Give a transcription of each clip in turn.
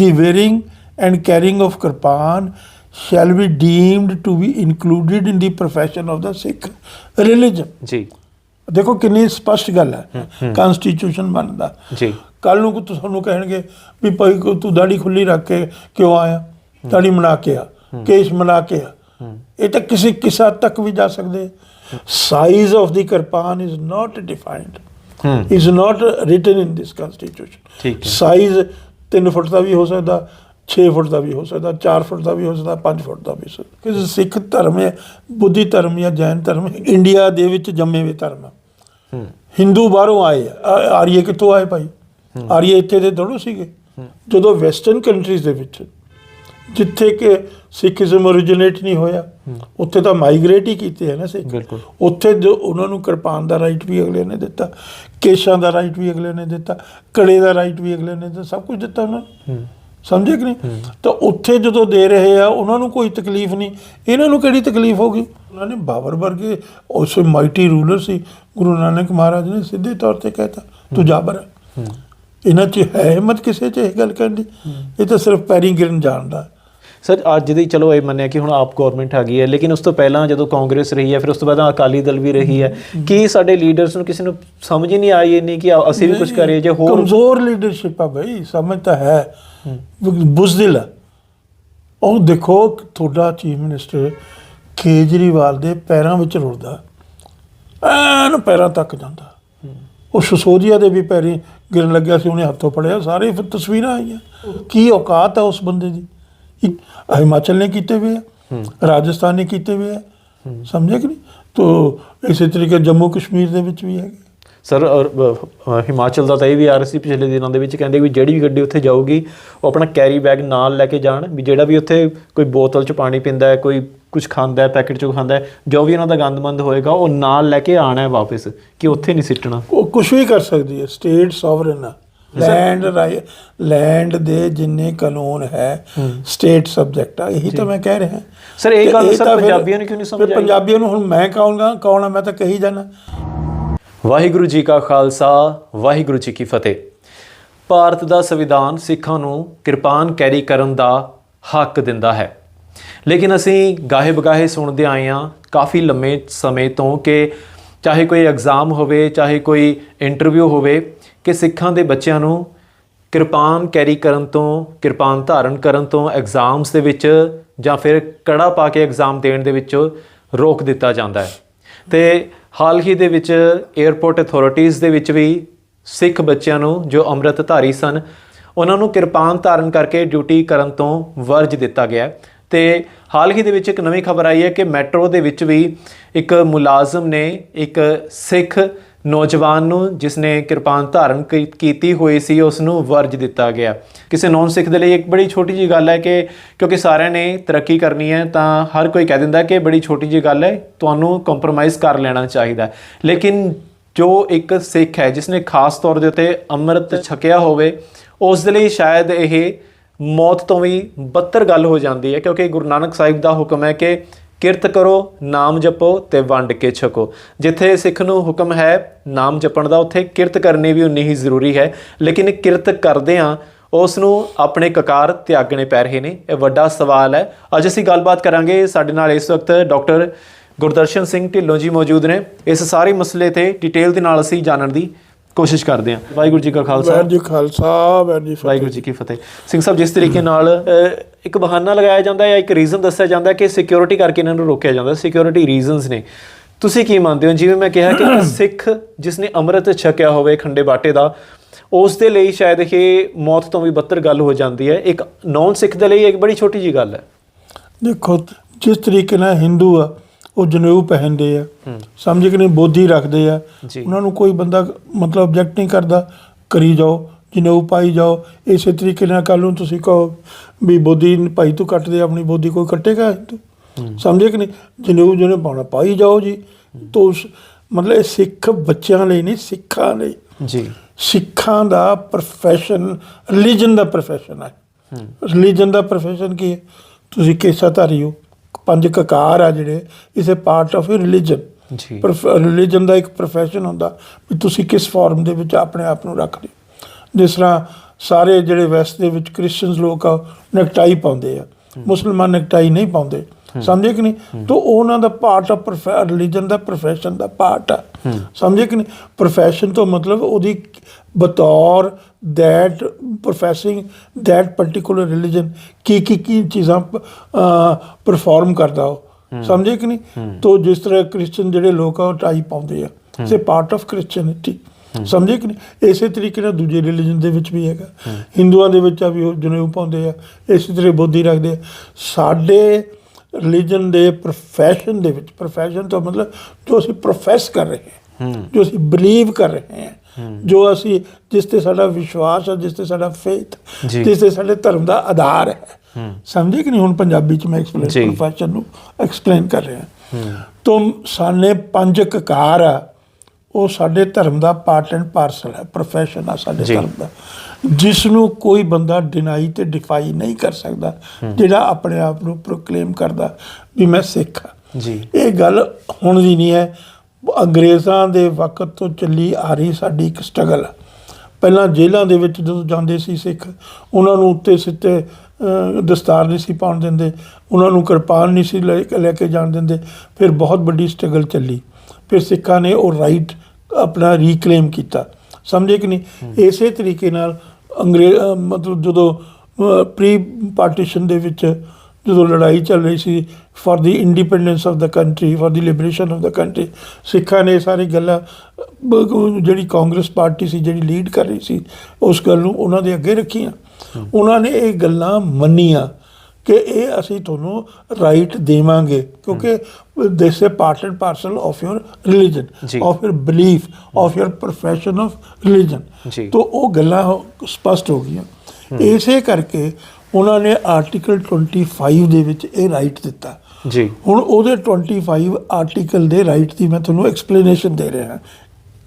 the wearing and carrying of kirpan shall be deemed to be included in the profession of the Sikh religion. ਜੀ ਦੇਖੋ ਕਿੰਨੀ ਸਪਸ਼ਟ ਗੱਲ ਹੈ। Constitution ਬਣਦਾ। ਜੀ ਕੱਲ ਨੂੰ ਕੋ ਤੁਹਾਨੂੰ ਕਹਿਣਗੇ ਵੀ ਭਾਈ ਕੋ ਤੂੰ ਦਾੜੀ ਖੁੱਲੀ ਰੱਖ ਕੇ ਕਿਉਂ ਆਇਆ? ਦਾੜੀ ਬਣਾ ਕੇ ਆ ਕੇਸ ਬਣਾ ਕੇ ਆ। ਇਹ ਤਾਂ ਕਿਸੇ ਕਿਸਾ ਤੱਕ ਵੀ ਜਾ ਸਕਦੇ। Size of the kirpan is not defined ਹੂੰ। Is not written in this constitution ਠੀਕ ਹੈ। ਸਾਈਜ਼ 3 ਫੁੱਟ ਦਾ ਵੀ ਹੋ ਸਕਦਾ 6 ਫੁੱਟ ਦਾ ਵੀ ਹੋ ਸਕਦਾ 4 ਫੁੱਟ ਦਾ ਵੀ ਹੋ ਸਕਦਾ 5 ਫੁੱਟ ਦਾ ਵੀ ਹੋ ਸਕਦਾ। ਕਿਸੇ ਸਿੱਖ ਧਰਮ ਹੈ ਬੁੱਧੀ ਧਰਮ ਜਾਂ ਜੈਨ ਧਰਮ ਇੰਡੀਆ ਦੇ ਵਿੱਚ ਜੰਮੇ ਹੋਏ ਧਰਮ ਹੂੰ। ਹਿੰਦੂ ਬਾਹਰੋਂ ਆਏ ਆਰੀਏ ਕਿੱਥੋਂ ਆਏ ਭਾਈ? ਆਰੀਏ ਇੱਥੇ ਦੇ ਥੋੜ੍ਹੇ ਸੀਗੇ। ਜਦੋਂ ਵੈਸਟਰਨ ਕੰਟਰੀਜ਼ ਦੇ ਵਿੱਚ ਜਿੱਥੇ ਕਿ ਸਿੱਖੀਜ਼ਮ ਓਰੀਜਿਨੇਟ ਨਹੀਂ ਹੋਇਆ ਉੱਥੇ ਤਾਂ ਮਾਈਗ੍ਰੇਟ ਹੀ ਕੀਤੇ ਹੈ ਨਾ ਸਿੱਖ। ਉੱਥੇ ਜੋ ਉਹਨਾਂ ਨੂੰ ਕਿਰਪਾਨ ਦਾ ਰਾਈਟ ਵੀ ਅਗਲੇ ਨੇ ਦਿੱਤਾ ਕੇਸ਼ਾਂ ਦਾ ਰਾਈਟ ਵੀ ਅਗਲੇ ਨੇ ਦਿੱਤਾ ਕੜੇ ਦਾ ਰਾਈਟ ਵੀ ਅਗਲੇ ਨੇ ਦਿੱਤਾ ਸਭ ਕੁਝ ਦਿੱਤਾ ਉਹਨਾਂ ਨੂੰ। ਹੂੰ। ਸਮਝੇ ਕਿ ਨਹੀਂ? ਤਾਂ ਉੱਥੇ ਜਦੋਂ ਦੇ ਰਹੇ ਆ ਉਹਨਾਂ ਨੂੰ ਕੋਈ ਤਕਲੀਫ ਨਹੀਂ। ਇਹਨਾਂ ਨੂੰ ਕਿਹੜੀ ਤਕਲੀਫ ਹੋਗੀ ਉਹਨਾਂ ਨੇ ਬਾਬਰ ਵਰਗੇ ਉਸ ਮਾਈਟੀ ਰੂਲਰ ਸੀ ਗੁਰੂ ਨਾਨਕ ਮਹਾਰਾਜ ਨੇ ਸਿੱਧੇ ਤੌਰ ਤੇ ਕਹਿਤਾ ਤੂੰ ਜਾਬਰ ਹੈ। ਇਹਨਾਂ 'ਚ ਹੈ ਹਿੰਮਤ ਕਿਸੇ 'ਚ ਇਹ ਗੱਲ ਕਰਨ ਦੀ। ਇਹ ਤਾਂ ਸਿਰਫ ਪੈਰੀ ਗਿਰਨ ਜਾਣਦਾ। ਸਰ ਅੱਜ ਦੀ ਚਲੋ ਇਹ ਮੰਨਿਆ ਕਿ ਹੁਣ ਆਪ ਗਵਰਨਮੈਂਟ ਹੈਗੀ ਹੈ ਲੇਕਿਨ ਉਸ ਤੋਂ ਪਹਿਲਾਂ ਜਦੋਂ ਕਾਂਗਰਸ ਰਹੀ ਹੈ ਫਿਰ ਉਸ ਤੋਂ ਬਾਅਦ ਅਕਾਲੀ ਦਲ ਵੀ ਰਹੀ ਹੈ ਕੀ ਸਾਡੇ ਲੀਡਰਸ ਨੂੰ ਕਿਸੇ ਨੂੰ ਸਮਝ ਹੀ ਨਹੀਂ ਆਈ ਇੰਨੀ ਕਿ ਅਸੀਂ ਵੀ ਕੁਝ ਕਰੀਏ ਜੇ ਹੋਰ ਕਮਜ਼ੋਰ ਲੀਡਰਸ਼ਿਪ ਆ ਬਈ ਸਮਝ ਤਾਂ ਹੈ। ਬੁਜ਼ਦਿਲ ਆ। ਉਹ ਦੇਖੋ ਤੁਹਾਡਾ ਚੀਫ ਮਿਨਿਸਟਰ ਕੇਜਰੀਵਾਲ ਦੇ ਪੈਰਾਂ ਵਿੱਚ ਰੁੜਦਾ। ਐਨ ਪੈਰਾਂ ਤੱਕ ਜਾਂਦਾ। ਉਹ ਸਿਸੋਦੀਆ ਦੇ ਵੀ ਪੈਰੀ ਗਿਰਨ ਲੱਗਿਆ ਸੀ ਉਹਨੇ ਹੱਥੋਂ ਫੜਿਆ ਸਾਰੇ ਫਿਰ ਤਸਵੀਰਾਂ ਆਈਆਂ। ਕੀ ਔਕਾਤ ਹੈ ਉਸ ਬੰਦੇ ਦੀ? ਹਿਮਾਚਲ ਨੇ ਕੀਤੇ ਹੋਏ ਆ ਰਾਜਸਥਾਨ ਨੇ ਕੀਤੇ ਹੋਏ ਆ ਸਮਝੇ ਕਿ ਨਹੀਂ? ਤੋ ਇਸੇ ਤਰੀਕੇ ਜੰਮੂ ਕਸ਼ਮੀਰ ਦੇ ਵਿੱਚ ਵੀ ਹੈਗੇ। ਸਰ ਔਰ, ਹਿਮਾਚਲ ਦਾ ਤਾਂ ਇਹ ਵੀ ਆ ਰਿਹਾ ਸੀ ਪਿਛਲੇ ਦਿਨਾਂ ਦੇ ਵਿੱਚ ਕਹਿੰਦੇ ਵੀ ਜਿਹੜੀ ਵੀ ਗੱਡੀ ਉੱਥੇ ਜਾਊਗੀ ਉਹ ਆਪਣਾ ਕੈਰੀ ਬੈਗ ਨਾਲ ਲੈ ਕੇ ਜਾਣ ਵੀ ਜਿਹੜਾ ਵੀ ਉੱਥੇ ਕੋਈ ਬੋਤਲ 'ਚ ਪਾਣੀ ਪੀਂਦਾ ਹੈ ਕੋਈ ਕੁਝ ਖਾਂਦਾ ਹੈ ਪੈਕੇਟ 'ਚੋਂ ਖਾਂਦਾ ਹੈ ਜੋ ਵੀ ਉਹਨਾਂ ਦਾ ਗੰਦਮੰਦ ਹੋਏਗਾ ਉਹ ਨਾਲ ਲੈ ਕੇ ਆਣਾ ਹੈ ਵਾਪਸ ਕਿ ਉੱਥੇ ਨਹੀਂ ਸਿੱਟਣਾ। ਉਹ ਕੁਝ ਵੀ ਕਰ ਸਕਦੀ ਹੈ ਸਟੇਟ ਸੋਵਰਨ ਆ। ਲੈਂਡ ਲੈਂਡ ਦੇ ਜਿੰਨੇ ਕਾਨੂੰਨ ਹੈ ਸਟੇਟ ਸਬਜੈਕਟ ਆ ਇਹੀ ਤਾਂ ਮੈਂ ਕਹਿ ਰਿਹਾ। ਸਰ, ਇਹ ਗੱਲ ਸਰ ਪੰਜਾਬੀਆਂ ਨੂੰ ਕਿਉਂ ਨਹੀਂ ਸਮਝ ਆਈ? ਪੰਜਾਬੀਆਂ ਨੂੰ ਹੁਣ ਮੈਂ ਕਹਾਂਗਾ ਕੌਣ ਆ? ਮੈਂ ਤਾਂ ਕਹੀ ਜਾਣਾ ਵਾਹਿਗੁਰੂ ਜੀ ਕਾ ਖਾਲਸਾ ਵਾਹਿਗੁਰੂ ਜੀ ਕੀ ਫਤਿਹ। ਭਾਰਤ ਦਾ ਸੰਵਿਧਾਨ ਸਿੱਖਾਂ ਨੂੰ ਕਿਰਪਾਨ ਕੈਰੀ ਕਰਨ ਦਾ ਹੱਕ ਦਿੰਦਾ ਹੈ। ਲੇਕਿਨ ਅਸੀਂ ਗਾਹੇ ਬਗਾਹੇ ਸੁਣਦੇ ਆਏ ਹਾਂ ਕਾਫੀ ਲੰਮੇ ਸਮੇਂ ਤੋਂ ਕਿ ਚਾਹੇ ਕੋਈ ਐਗਜ਼ਾਮ ਹੋਵੇ ਚਾਹੇ ਕੋਈ ਇੰਟਰਵਿਊ ਹੋਵੇ ਕਿ ਸਿੱਖਾਂ ਦੇ ਬੱਚਿਆਂ ਨੂੰ ਕਿਰਪਾਨ ਕੈਰੀ ਕਰਨ ਤੋਂ, ਕਿਰਪਾਨ ਧਾਰਨ ਕਰਨ ਤੋਂ ਐਗਜ਼ਾਮਸ ਦੇ ਵਿੱਚ ਜਾਂ ਫਿਰ ਕੜਾ ਪਾ ਕੇ ਐਗਜ਼ਾਮ ਦੇਣ ਦੇ ਵਿੱਚ ਰੋਕ ਦਿੱਤਾ ਜਾਂਦਾ ਹੈ ਤੇ ਹਾਲ ਹੀ ਦੇ ਵਿੱਚ 에ਅਰਪੋਰਟ ਅਥਾਰਟੀਆਂ ਦੇ ਵਿੱਚ ਵੀ ਸਿੱਖ ਬੱਚਿਆਂ ਨੂੰ ਜੋ ਅੰਮ੍ਰਿਤਧਾਰੀ ਸਨ, ਉਹਨਾਂ ਨੂੰ ਕਿਰਪਾਨ ਧਾਰਨ ਕਰਕੇ ਡਿਊਟੀ ਕਰਨ ਤੋਂ ਵਰਜ ਦਿੱਤਾ ਗਿਆ ਹੈ। ਤੇ ਹਾਲ ਹੀ ਦੇ ਵਿੱਚ ਇੱਕ ਨਵੀਂ ਖਬਰ ਆਈ ਹੈ ਕਿ ਮੈਟਰੋ ਦੇ ਵਿੱਚ ਵੀ ਇੱਕ ਮੁਲਾਜ਼ਮ ਨੇ ਇੱਕ ਸਿੱਖ ਨੌਜਵਾਨ ਨੂੰ ਜਿਸ ਨੇ ਕਿਰਪਾਨ ਧਾਰਨ ਕੀ- ਕੀਤੀ ਹੋਈ ਸੀ ਉਸ ਨੂੰ ਵਰਜ ਦਿੱਤਾ ਗਿਆ। ਕਿਸੇ ਨੌਨ ਸਿੱਖ ਦੇ ਲਈ ਇੱਕ ਬੜੀ ਛੋਟੀ ਜੀ ਗੱਲ ਹੈ ਕਿ ਕਿਉਂਕਿ ਸਾਰਿਆਂ ਨੇ ਤਰੱਕੀ ਕਰਨੀ ਹੈ, ਤਾਂ ਹਰ ਕੋਈ ਕਹਿ ਦਿੰਦਾ ਕਿ ਬੜੀ ਛੋਟੀ ਜੀ ਗੱਲ ਹੈ, ਤੁਹਾਨੂੰ ਕੰਪਰੋਮਾਈਜ਼ ਕਰ ਲੈਣਾ ਚਾਹੀਦਾ ਲੇਕਿਨ ਜੋ ਇੱਕ ਸਿੱਖ ਹੈ ਜਿਸ ਨੇ ਖਾਸ ਤੌਰ ਦੇ ਉੱਤੇ ਅੰਮ੍ਰਿਤ ਛਕਿਆ ਹੋਵੇ, ਉਸ ਦੇ ਲਈ ਸ਼ਾਇਦ ਇਹ ਮੌਤ ਤੋਂ ਵੀ ਬੱਤਰ ਗੱਲ ਹੋ ਜਾਂਦੀ ਹੈ, ਕਿਉਂਕਿ ਗੁਰੂ ਨਾਨਕ ਸਾਹਿਬ ਦਾ ਹੁਕਮ ਹੈ ਕਿ ਕਿਰਤ ਕਰੋ, ਨਾਮ ਜਪੋ ਤੇ ਵੰਡ ਕੇ ਛਕੋ। ਜਿੱਥੇ ਸਿੱਖ ਨੂੰ ਹੁਕਮ ਹੈ ਨਾਮ ਜਪਣ ਦਾ, ਉੱਥੇ ਕਿਰਤ ਕਰਨੀ ਵੀ ਉਨੀ ਹੀ ਜ਼ਰੂਰੀ ਹੈ। ਲੇਕਿਨ ਕਿਰਤ ਕਰਦਿਆਂ ਉਸ ਨੂੰ ਆਪਣੇ ਕਕਾਰ ਤਿਆਗਣੇ ਪੈ ਰਹੇ ਨੇ। ਇਹ ਵੱਡਾ ਸਵਾਲ ਹੈ। ਅੱਜ ਅਸੀਂ ਗੱਲਬਾਤ ਕਰਾਂਗੇ ਸਾਡੇ ਨਾਲ ਇਸ ਵਕਤ ਡਾਕਟਰ ਗੁਰਦਰਸ਼ਨ ਸਿੰਘ ਢਿੱਲੋਂ ਜੀ ਮੌਜੂਦ ਨੇ। ਇਸ ਸਾਰੇ ਮਸਲੇ ਤੇ ਡਿਟੇਲ ਦੇ ਨਾਲ ਅਸੀਂ ਜਾਣਨ ਦੀ ਕੋਸ਼ਿਸ਼ ਕਰਦੇ ਹਾਂ। ਵਾਹਿਗੁਰੂ ਜੀ ਕਾ ਖਾਲਸਾ। ਵਾਹਿਗੁਰੂ ਜੀ ਖਾਲਸਾ ਵਾਹਿਗੁਰੂ ਜੀ ਫਤਿਹ ਵਾਹਿਗੁਰੂ ਜੀ ਕੀ ਫਤਿਹ। ਸਿੰਘ ਸਾਹਿਬ ਜਿਸ ਤਰੀਕੇ ਨਾਲ ਇੱਕ ਬਹਾਨਾ ਲਗਾਇਆ ਜਾਂਦਾ ਹੈ ਜਾਂ ਇੱਕ ਰੀਜ਼ਨ ਦੱਸਿਆ ਜਾਂਦਾ ਹੈ ਕਿ ਸਿਕਿਉਰਿਟੀ ਕਰਕੇ ਇਹਨਾਂ ਨੂੰ ਰੋਕਿਆ ਜਾਂਦਾ ਸਿਕਿਉਰਿਟੀ ਰੀਜ਼ਨਸ ਨੇ। ਤੁਸੀਂ ਕੀ ਮੰਨਦੇ ਹੋ? ਜਿਵੇਂ ਮੈਂ ਕਿਹਾ ਕਿ ਸਿੱਖ ਜਿਸ ਨੇ ਅੰਮ੍ਰਿਤ ਛਕਿਆ ਹੋਵੇ ਖੰਡੇ ਬਾਟੇ ਦਾ ਉਸ ਦੇ ਲਈ ਸ਼ਾਇਦ ਇਹ ਮੌਤ ਤੋਂ ਵੀ ਬੱਤਰ ਗੱਲ ਹੋ ਜਾਂਦੀ ਹੈ। ਇੱਕ ਨੌਨ ਸਿੱਖ ਦੇ ਲਈ ਇੱਕ ਬੜੀ ਛੋਟੀ ਜੀ ਗੱਲ ਹੈ। ਦੇਖੋ ਜਿਸ ਤਰੀਕੇ ਨਾਲ ਹਿੰਦੂ ਆ ਉਹ ਜਨੇਊ ਪਹਿਨਦੇ ਆ। ਸਮਝ ਕਿ ਨਹੀਂ ਬੋਧੀ ਰੱਖਦੇ ਆ। ਉਹਨਾਂ ਨੂੰ ਕੋਈ ਬੰਦਾ ਮਤਲਬ ਆਬਜੈਕਟ ਨਹੀਂ ਕਰਦਾ ਕਰੀ ਜਾਓ ਜਨੇਊ ਪਾਈ ਜਾਓ। ਇਸੇ ਤਰੀਕੇ ਨਾਲ ਕੱਲ ਨੂੰ ਤੁਸੀਂ ਕਹੋ ਵੀ ਬੋਧੀ ਭਾਈ ਤੂੰ ਕੱਟ ਦੇ ਆਪਣੀ ਬੋਧੀ ਕੋਈ ਕੱਟੇਗਾ? ਹਿੰਦੂ ਸਮਝੇ ਕਿ ਨਹੀਂ ਜਨੇਊ ਜਿਹਨੇ ਪਾਉਣਾ ਪਾਈ ਜਾਓ ਜੀ। ਤੋ ਮਤਲਬ ਇਹ ਸਿੱਖ ਬੱਚਿਆਂ ਲਈ ਨਹੀਂ ਸਿੱਖਾਂ ਲਈ। ਜੀ। ਸਿੱਖਾਂ ਦਾ profession ਰਿਲੀਜਨ ਦਾ profession ਹੈ। ਰਿਲੀਜਨ ਦਾ profession ਕੀ ਹੈ? ਤੁਸੀਂ ਕੇਸਾਧਾਰੀ ਹੋ। ਪੰਜ ਕਕਾਰ ਆ ਜਿਹੜੇ ਇਸੇ ਪਾਰਟ ਆਫ ਰਿਲੀਜਨ ਜੀ। ਰਿਲੀਜਨ ਦਾ ਇੱਕ profession ਹੁੰਦਾ ਵੀ ਤੁਸੀਂ ਕਿਸ ਫਾਰਮ ਦੇ ਵਿੱਚ ਆਪਣੇ ਆਪ ਨੂੰ ਰੱਖਦੇ। ਜਿਸ ਤਰ੍ਹਾਂ ਸਾਰੇ ਜਿਹੜੇ ਵੈਸਟ ਦੇ ਵਿੱਚ ਕ੍ਰਿਸਚੀਅਨਸ ਲੋਕ ਆ ਨੈਕਟਾਈ ਪਾਉਂਦੇ ਆ। ਮੁਸਲਮਾਨ ਨੈਕਟਾਈ ਨਹੀਂ ਪਾਉਂਦੇ। ਸਮਝੇ ਕਿ ਨਹੀਂ? ਤਾਂ ਉਹਨਾਂ ਦਾ ਪਾਰਟ ਆਫ ਰਿਲੀਜਨ ਦਾ, profession ਦਾ ਪਾਰਟ ਆ। ਸਮਝੇ ਕਿ ਨਹੀਂ? Profession ਤੋਂ ਮਤਲਬ ਉਹਦੀ ਬਤੌਰ that professing that particular religion ਕੀ ਕੀ ਕੀ ਚੀਜ਼ਾਂ ਪਰਫਾਰਮ ਕਰਦਾ ਉਹ। ਸਮਝੇ ਕਿ ਨਹੀਂ? ਤੋ ਜਿਸ ਤਰ੍ਹਾਂ ਕ੍ਰਿਸਚੀਅਨ ਜਿਹੜੇ ਲੋਕ ਆ, ਉਹ ਟਾਈ ਪਾਉਂਦੇ ਆ। ਸੇ ਪਾਰਟ ਆਫ ਕ੍ਰਿਸਚੀਅਨਿਟੀ ਸਮਝੇ ਕਿ ਨਹੀਂ? ਇਸੇ ਤਰੀਕੇ ਨਾਲ ਦੂਜੇ ਰਿਲੀਜਨ ਦੇ ਵਿੱਚ ਵੀ ਹੈਗਾ। ਹਿੰਦੂਆਂ ਦੇ ਵਿੱਚ ਆ ਵੀ ਉਹ ਜਨੇਊ ਪਾਉਂਦੇ ਆ। ਇਸੇ ਤਰ੍ਹਾਂ ਬੋਧੀ ਰੱਖਦੇ ਆ। ਸਾਡੇ ਰਿਲੀਜਨ ਦੇ profession ਦੇ ਵਿੱਚ profession ਤੋਂ ਮਤਲਬ ਜੋ ਅਸੀਂ ਪ੍ਰੋਫੈਸ ਕਰ ਰਹੇ ਹਾਂ ਜੋ ਅਸੀਂ ਬਲੀਵ ਕਰ ਰਹੇ ਹਾਂ ਜੋ ਅਸੀਂ ਜਿਸ ਤੇ ਸਾਡਾ ਵਿਸ਼ਵਾਸ ਹੈ ਜਿਸ ਤੇ ਸਾਡਾ ਫੇਥ। ਜਿਸ ਤੇ ਸਾਡੇ ਧਰਮ ਦਾ ਆਧਾਰ ਹੈ। ਸਮਝੇ ਕਿ ਨਹੀਂ? ਹੁਣ ਪੰਜਾਬੀ ਚ ਮੈਂ। ਐਕਸਪਲੇਨ ਪ੍ਰੋਫੈਸ਼ਨ ਨੂੰ ਐਕਸਪਲੇਨ ਕਰ ਰਿਹਾ। ਤੁਮ ਸਾਨੇ ਪੰਜ ਕਕਾਰ ਆ ਉਹ ਸਾਡੇ ਧਰਮ ਦਾ ਪਾਰਟ ਐਂਡ ਪਾਰਸਲ ਹੈ ਪ੍ਰੋਫੈਸ਼ਨ ਆ ਸਾਡੇ। ਧਰਮ ਦਾ। ਜਿਸ ਨੂੰ ਕੋਈ ਬੰਦਾ ਡਿਨਾਈ ਤੇ ਡਿਫਾਈ ਨਹੀਂ ਕਰ ਸਕਦਾ ਜਿਹੜਾ ਆਪਣੇ ਆਪ ਨੂੰ ਪ੍ਰੋਕਲੇਮ ਕਰਦਾ ਵੀ ਮੈਂ ਸਿੱਖ ਹਾਂ। ਜੀ। ਇਹ ਗੱਲ ਹੁਣ ਦੀ ਨਹੀਂ ਹੈ। ਅੰਗਰੇਜ਼ਾਂ ਦੇ ਵਕਤ ਤੋਂ ਚੱਲੀ ਆ ਰਹੀ ਸਾਡੀ ਇੱਕ ਸਟਰਗਲ ਪਹਿਲਾਂ ਜੇਲ੍ਹਾਂ ਦੇ ਵਿੱਚ ਜਦੋਂ ਜਾਂਦੇ ਸੀ ਸਿੱਖ ਉਹਨਾਂ ਨੂੰ ਉੱਤੇ ਸਿੱਤੇ ਦਸਤਾਰ ਨਹੀਂ ਸੀ ਪਾਉਣ ਦਿੰਦੇ। ਉਹਨਾਂ ਨੂੰ ਕਿਰਪਾਨ ਨਹੀਂ ਸੀ ਲੈ ਕੇ ਜਾਣ ਦਿੰਦੇ। ਫਿਰ ਬਹੁਤ ਵੱਡੀ ਸਟਰਗਲ ਚੱਲੀ। ਫਿਰ ਸਿੱਖਾਂ ਨੇ ਉਹ ਰਾਈਟ ਆਪਣਾ ਰੀਕਲੇਮ ਕੀਤਾ। ਸਮਝੇ ਕਿ ਨਹੀਂ? ਇਸੇ ਤਰੀਕੇ ਨਾਲ ਅੰਗਰੇਜ਼ ਅਹ, ਮਤਲਬ ਜਦੋਂ ਪ੍ਰੀ ਪਾਰਟੀਸ਼ਨ ਦੇ ਵਿੱਚ ਜਦੋਂ ਲੜਾਈ ਚੱਲ ਰਹੀ ਸੀ for the independence of the country for the liberation of the country ਸਿੱਖਾਂ ਨੇ ਸਾਰੀ ਗੱਲਾਂ ਜਿਹੜੀ ਕਾਂਗਰਸ ਪਾਰਟੀ ਸੀ ਜਿਹੜੀ ਲੀਡ ਕਰ ਰਹੀ ਸੀ ਉਸ ਗੱਲ ਨੂੰ ਉਹਨਾਂ ਦੇ ਅੱਗੇ ਰੱਖੀਆਂ। ਉਹਨਾਂ ਨੇ ਇਹ ਗੱਲਾਂ ਮੰਨੀਆਂ। ਕਿ ਇਹ ਅਸੀਂ ਤੁਹਾਨੂੰ ਰਾਈਟ ਦੇਵਾਂਗੇ ਕਿਉਂਕਿ ਦਿਸ ਹੈ part and parcel of your religion. Of your belief of your profession of religion. ਤੋ ਉਹ ਗੱਲਾਂ ਸਪਸ਼ਟ ਹੋ ਗਈਆਂ। ਇਸੇ ਕਰਕੇ ਉਹਨਾਂ ਨੇ ਆਰਟੀਕਲ 25 ਦੇ ਵਿੱਚ ਇਹ ਰਾਈਟ ਦਿੱਤਾ। ਜੀ। ਹੁਣ ਉਹਦੇ 25 ਆਰਟੀਕਲ ਦੇ ਰਾਈਟ ਦੀ ਮੈਂ ਤੁਹਾਨੂੰ ਐਕਸਪਲੇਨੇਸ਼ਨ ਦੇ ਰਿਹਾ।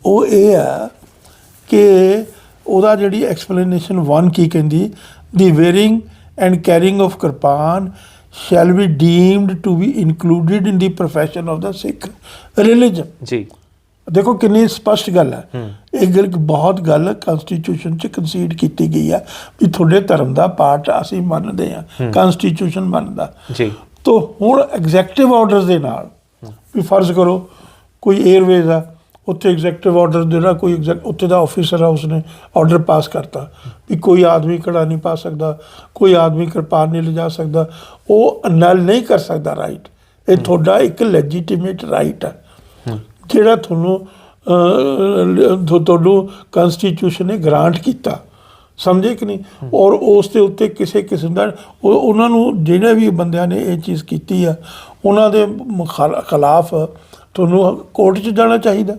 ਉਹ ਇਹ ਆ ਕਿ ਉਹਦਾ ਜਿਹੜੀ ਐਕਸਪਲੇਨੇਸ਼ਨ 1 ਕੀ ਕਹਿੰਦੀ the wearing and carrying of kirpan shall be deemed to be included in the profession of the Sikh religion ਜੀ ਦੇਖੋ ਕਿੰਨੀ ਸਪਸ਼ਟ ਗੱਲ ਹੈ। ਇਹ ਗੱਲ ਬਹੁਤ ਗੱਲ ਕਨਸਟੀਟਿਊਸ਼ਨ ਚ ਕੰਸੀਡ ਕੀਤੀ ਗਈ ਹੈ ਵੀ ਤੁਹਾਡੇ ਧਰਮ ਦਾ ਪਾਰਟ ਅਸੀਂ ਮੰਨਦੇ ਹਾਂ ਕਨਸਟੀਟਿਊਸ਼ਨ ਮੰਨਦਾ। ਜੀ। ਤੋ ਹੁਣ ਐਗਜ਼ੈਕਟਿਵ ਆਰਡਰਸ ਦੇ ਨਾਲ ਵੀ ਫਰਜ਼ ਕਰੋ ਕੋਈ 에ਅਰਵੇਜ਼ ਆ ਉੱਥੇ ਐਗਜ਼ੈਕਟਿਵ ਆਰਡਰ ਜਿਹੜਾ ਕੋਈ ਉੱਥੇ ਦਾ ਆਫੀਸਰ ਆ ਉਸਨੇ ਆਰਡਰ ਪਾਸ ਕਰਤਾ ਵੀ ਕੋਈ ਆਦਮੀ ਕੜਾ ਨਹੀਂ ਪਾ ਸਕਦਾ ਕੋਈ ਆਦਮੀ ਕਿਰਪਾਨ ਨਹੀਂ ਲਿਜਾ ਸਕਦਾ ਉਹ ਅਨਲ ਨਹੀਂ ਕਰ ਸਕਦਾ ਰਾਈਟ ਇਹ ਤੁਹਾਡਾ ਇੱਕ ਲੈਜੀਟੀਮੇਟ ਰਾਈਟ ਹੈ। ਜਿਹੜਾ ਤੁਹਾਨੂੰ ਤੁਹਾਨੂੰ ਕਨਸਟੀਟਿਊਸ਼ਨ ਨੇ ਗ੍ਰਾਂਟ ਕੀਤਾ। ਸਮਝੇ ਕਿ ਨਹੀਂ? ਔਰ ਉਸ ਦੇ ਉੱਤੇ ਕਿਸੇ ਕਿਸਮ ਦਾ ਉਹ- ਉਹਨਾਂ ਨੂੰ ਜਿਹੜੇ ਵੀ ਬੰਦਿਆਂ ਨੇ ਇਹ ਚੀਜ਼ ਕੀਤੀ ਆ ਉਹਨਾਂ ਦੇ ਖਿਲਾਫ ਤੁਹਾਨੂੰ ਕੋਰਟ 'ਚ ਜਾਣਾ ਚਾਹੀਦਾ।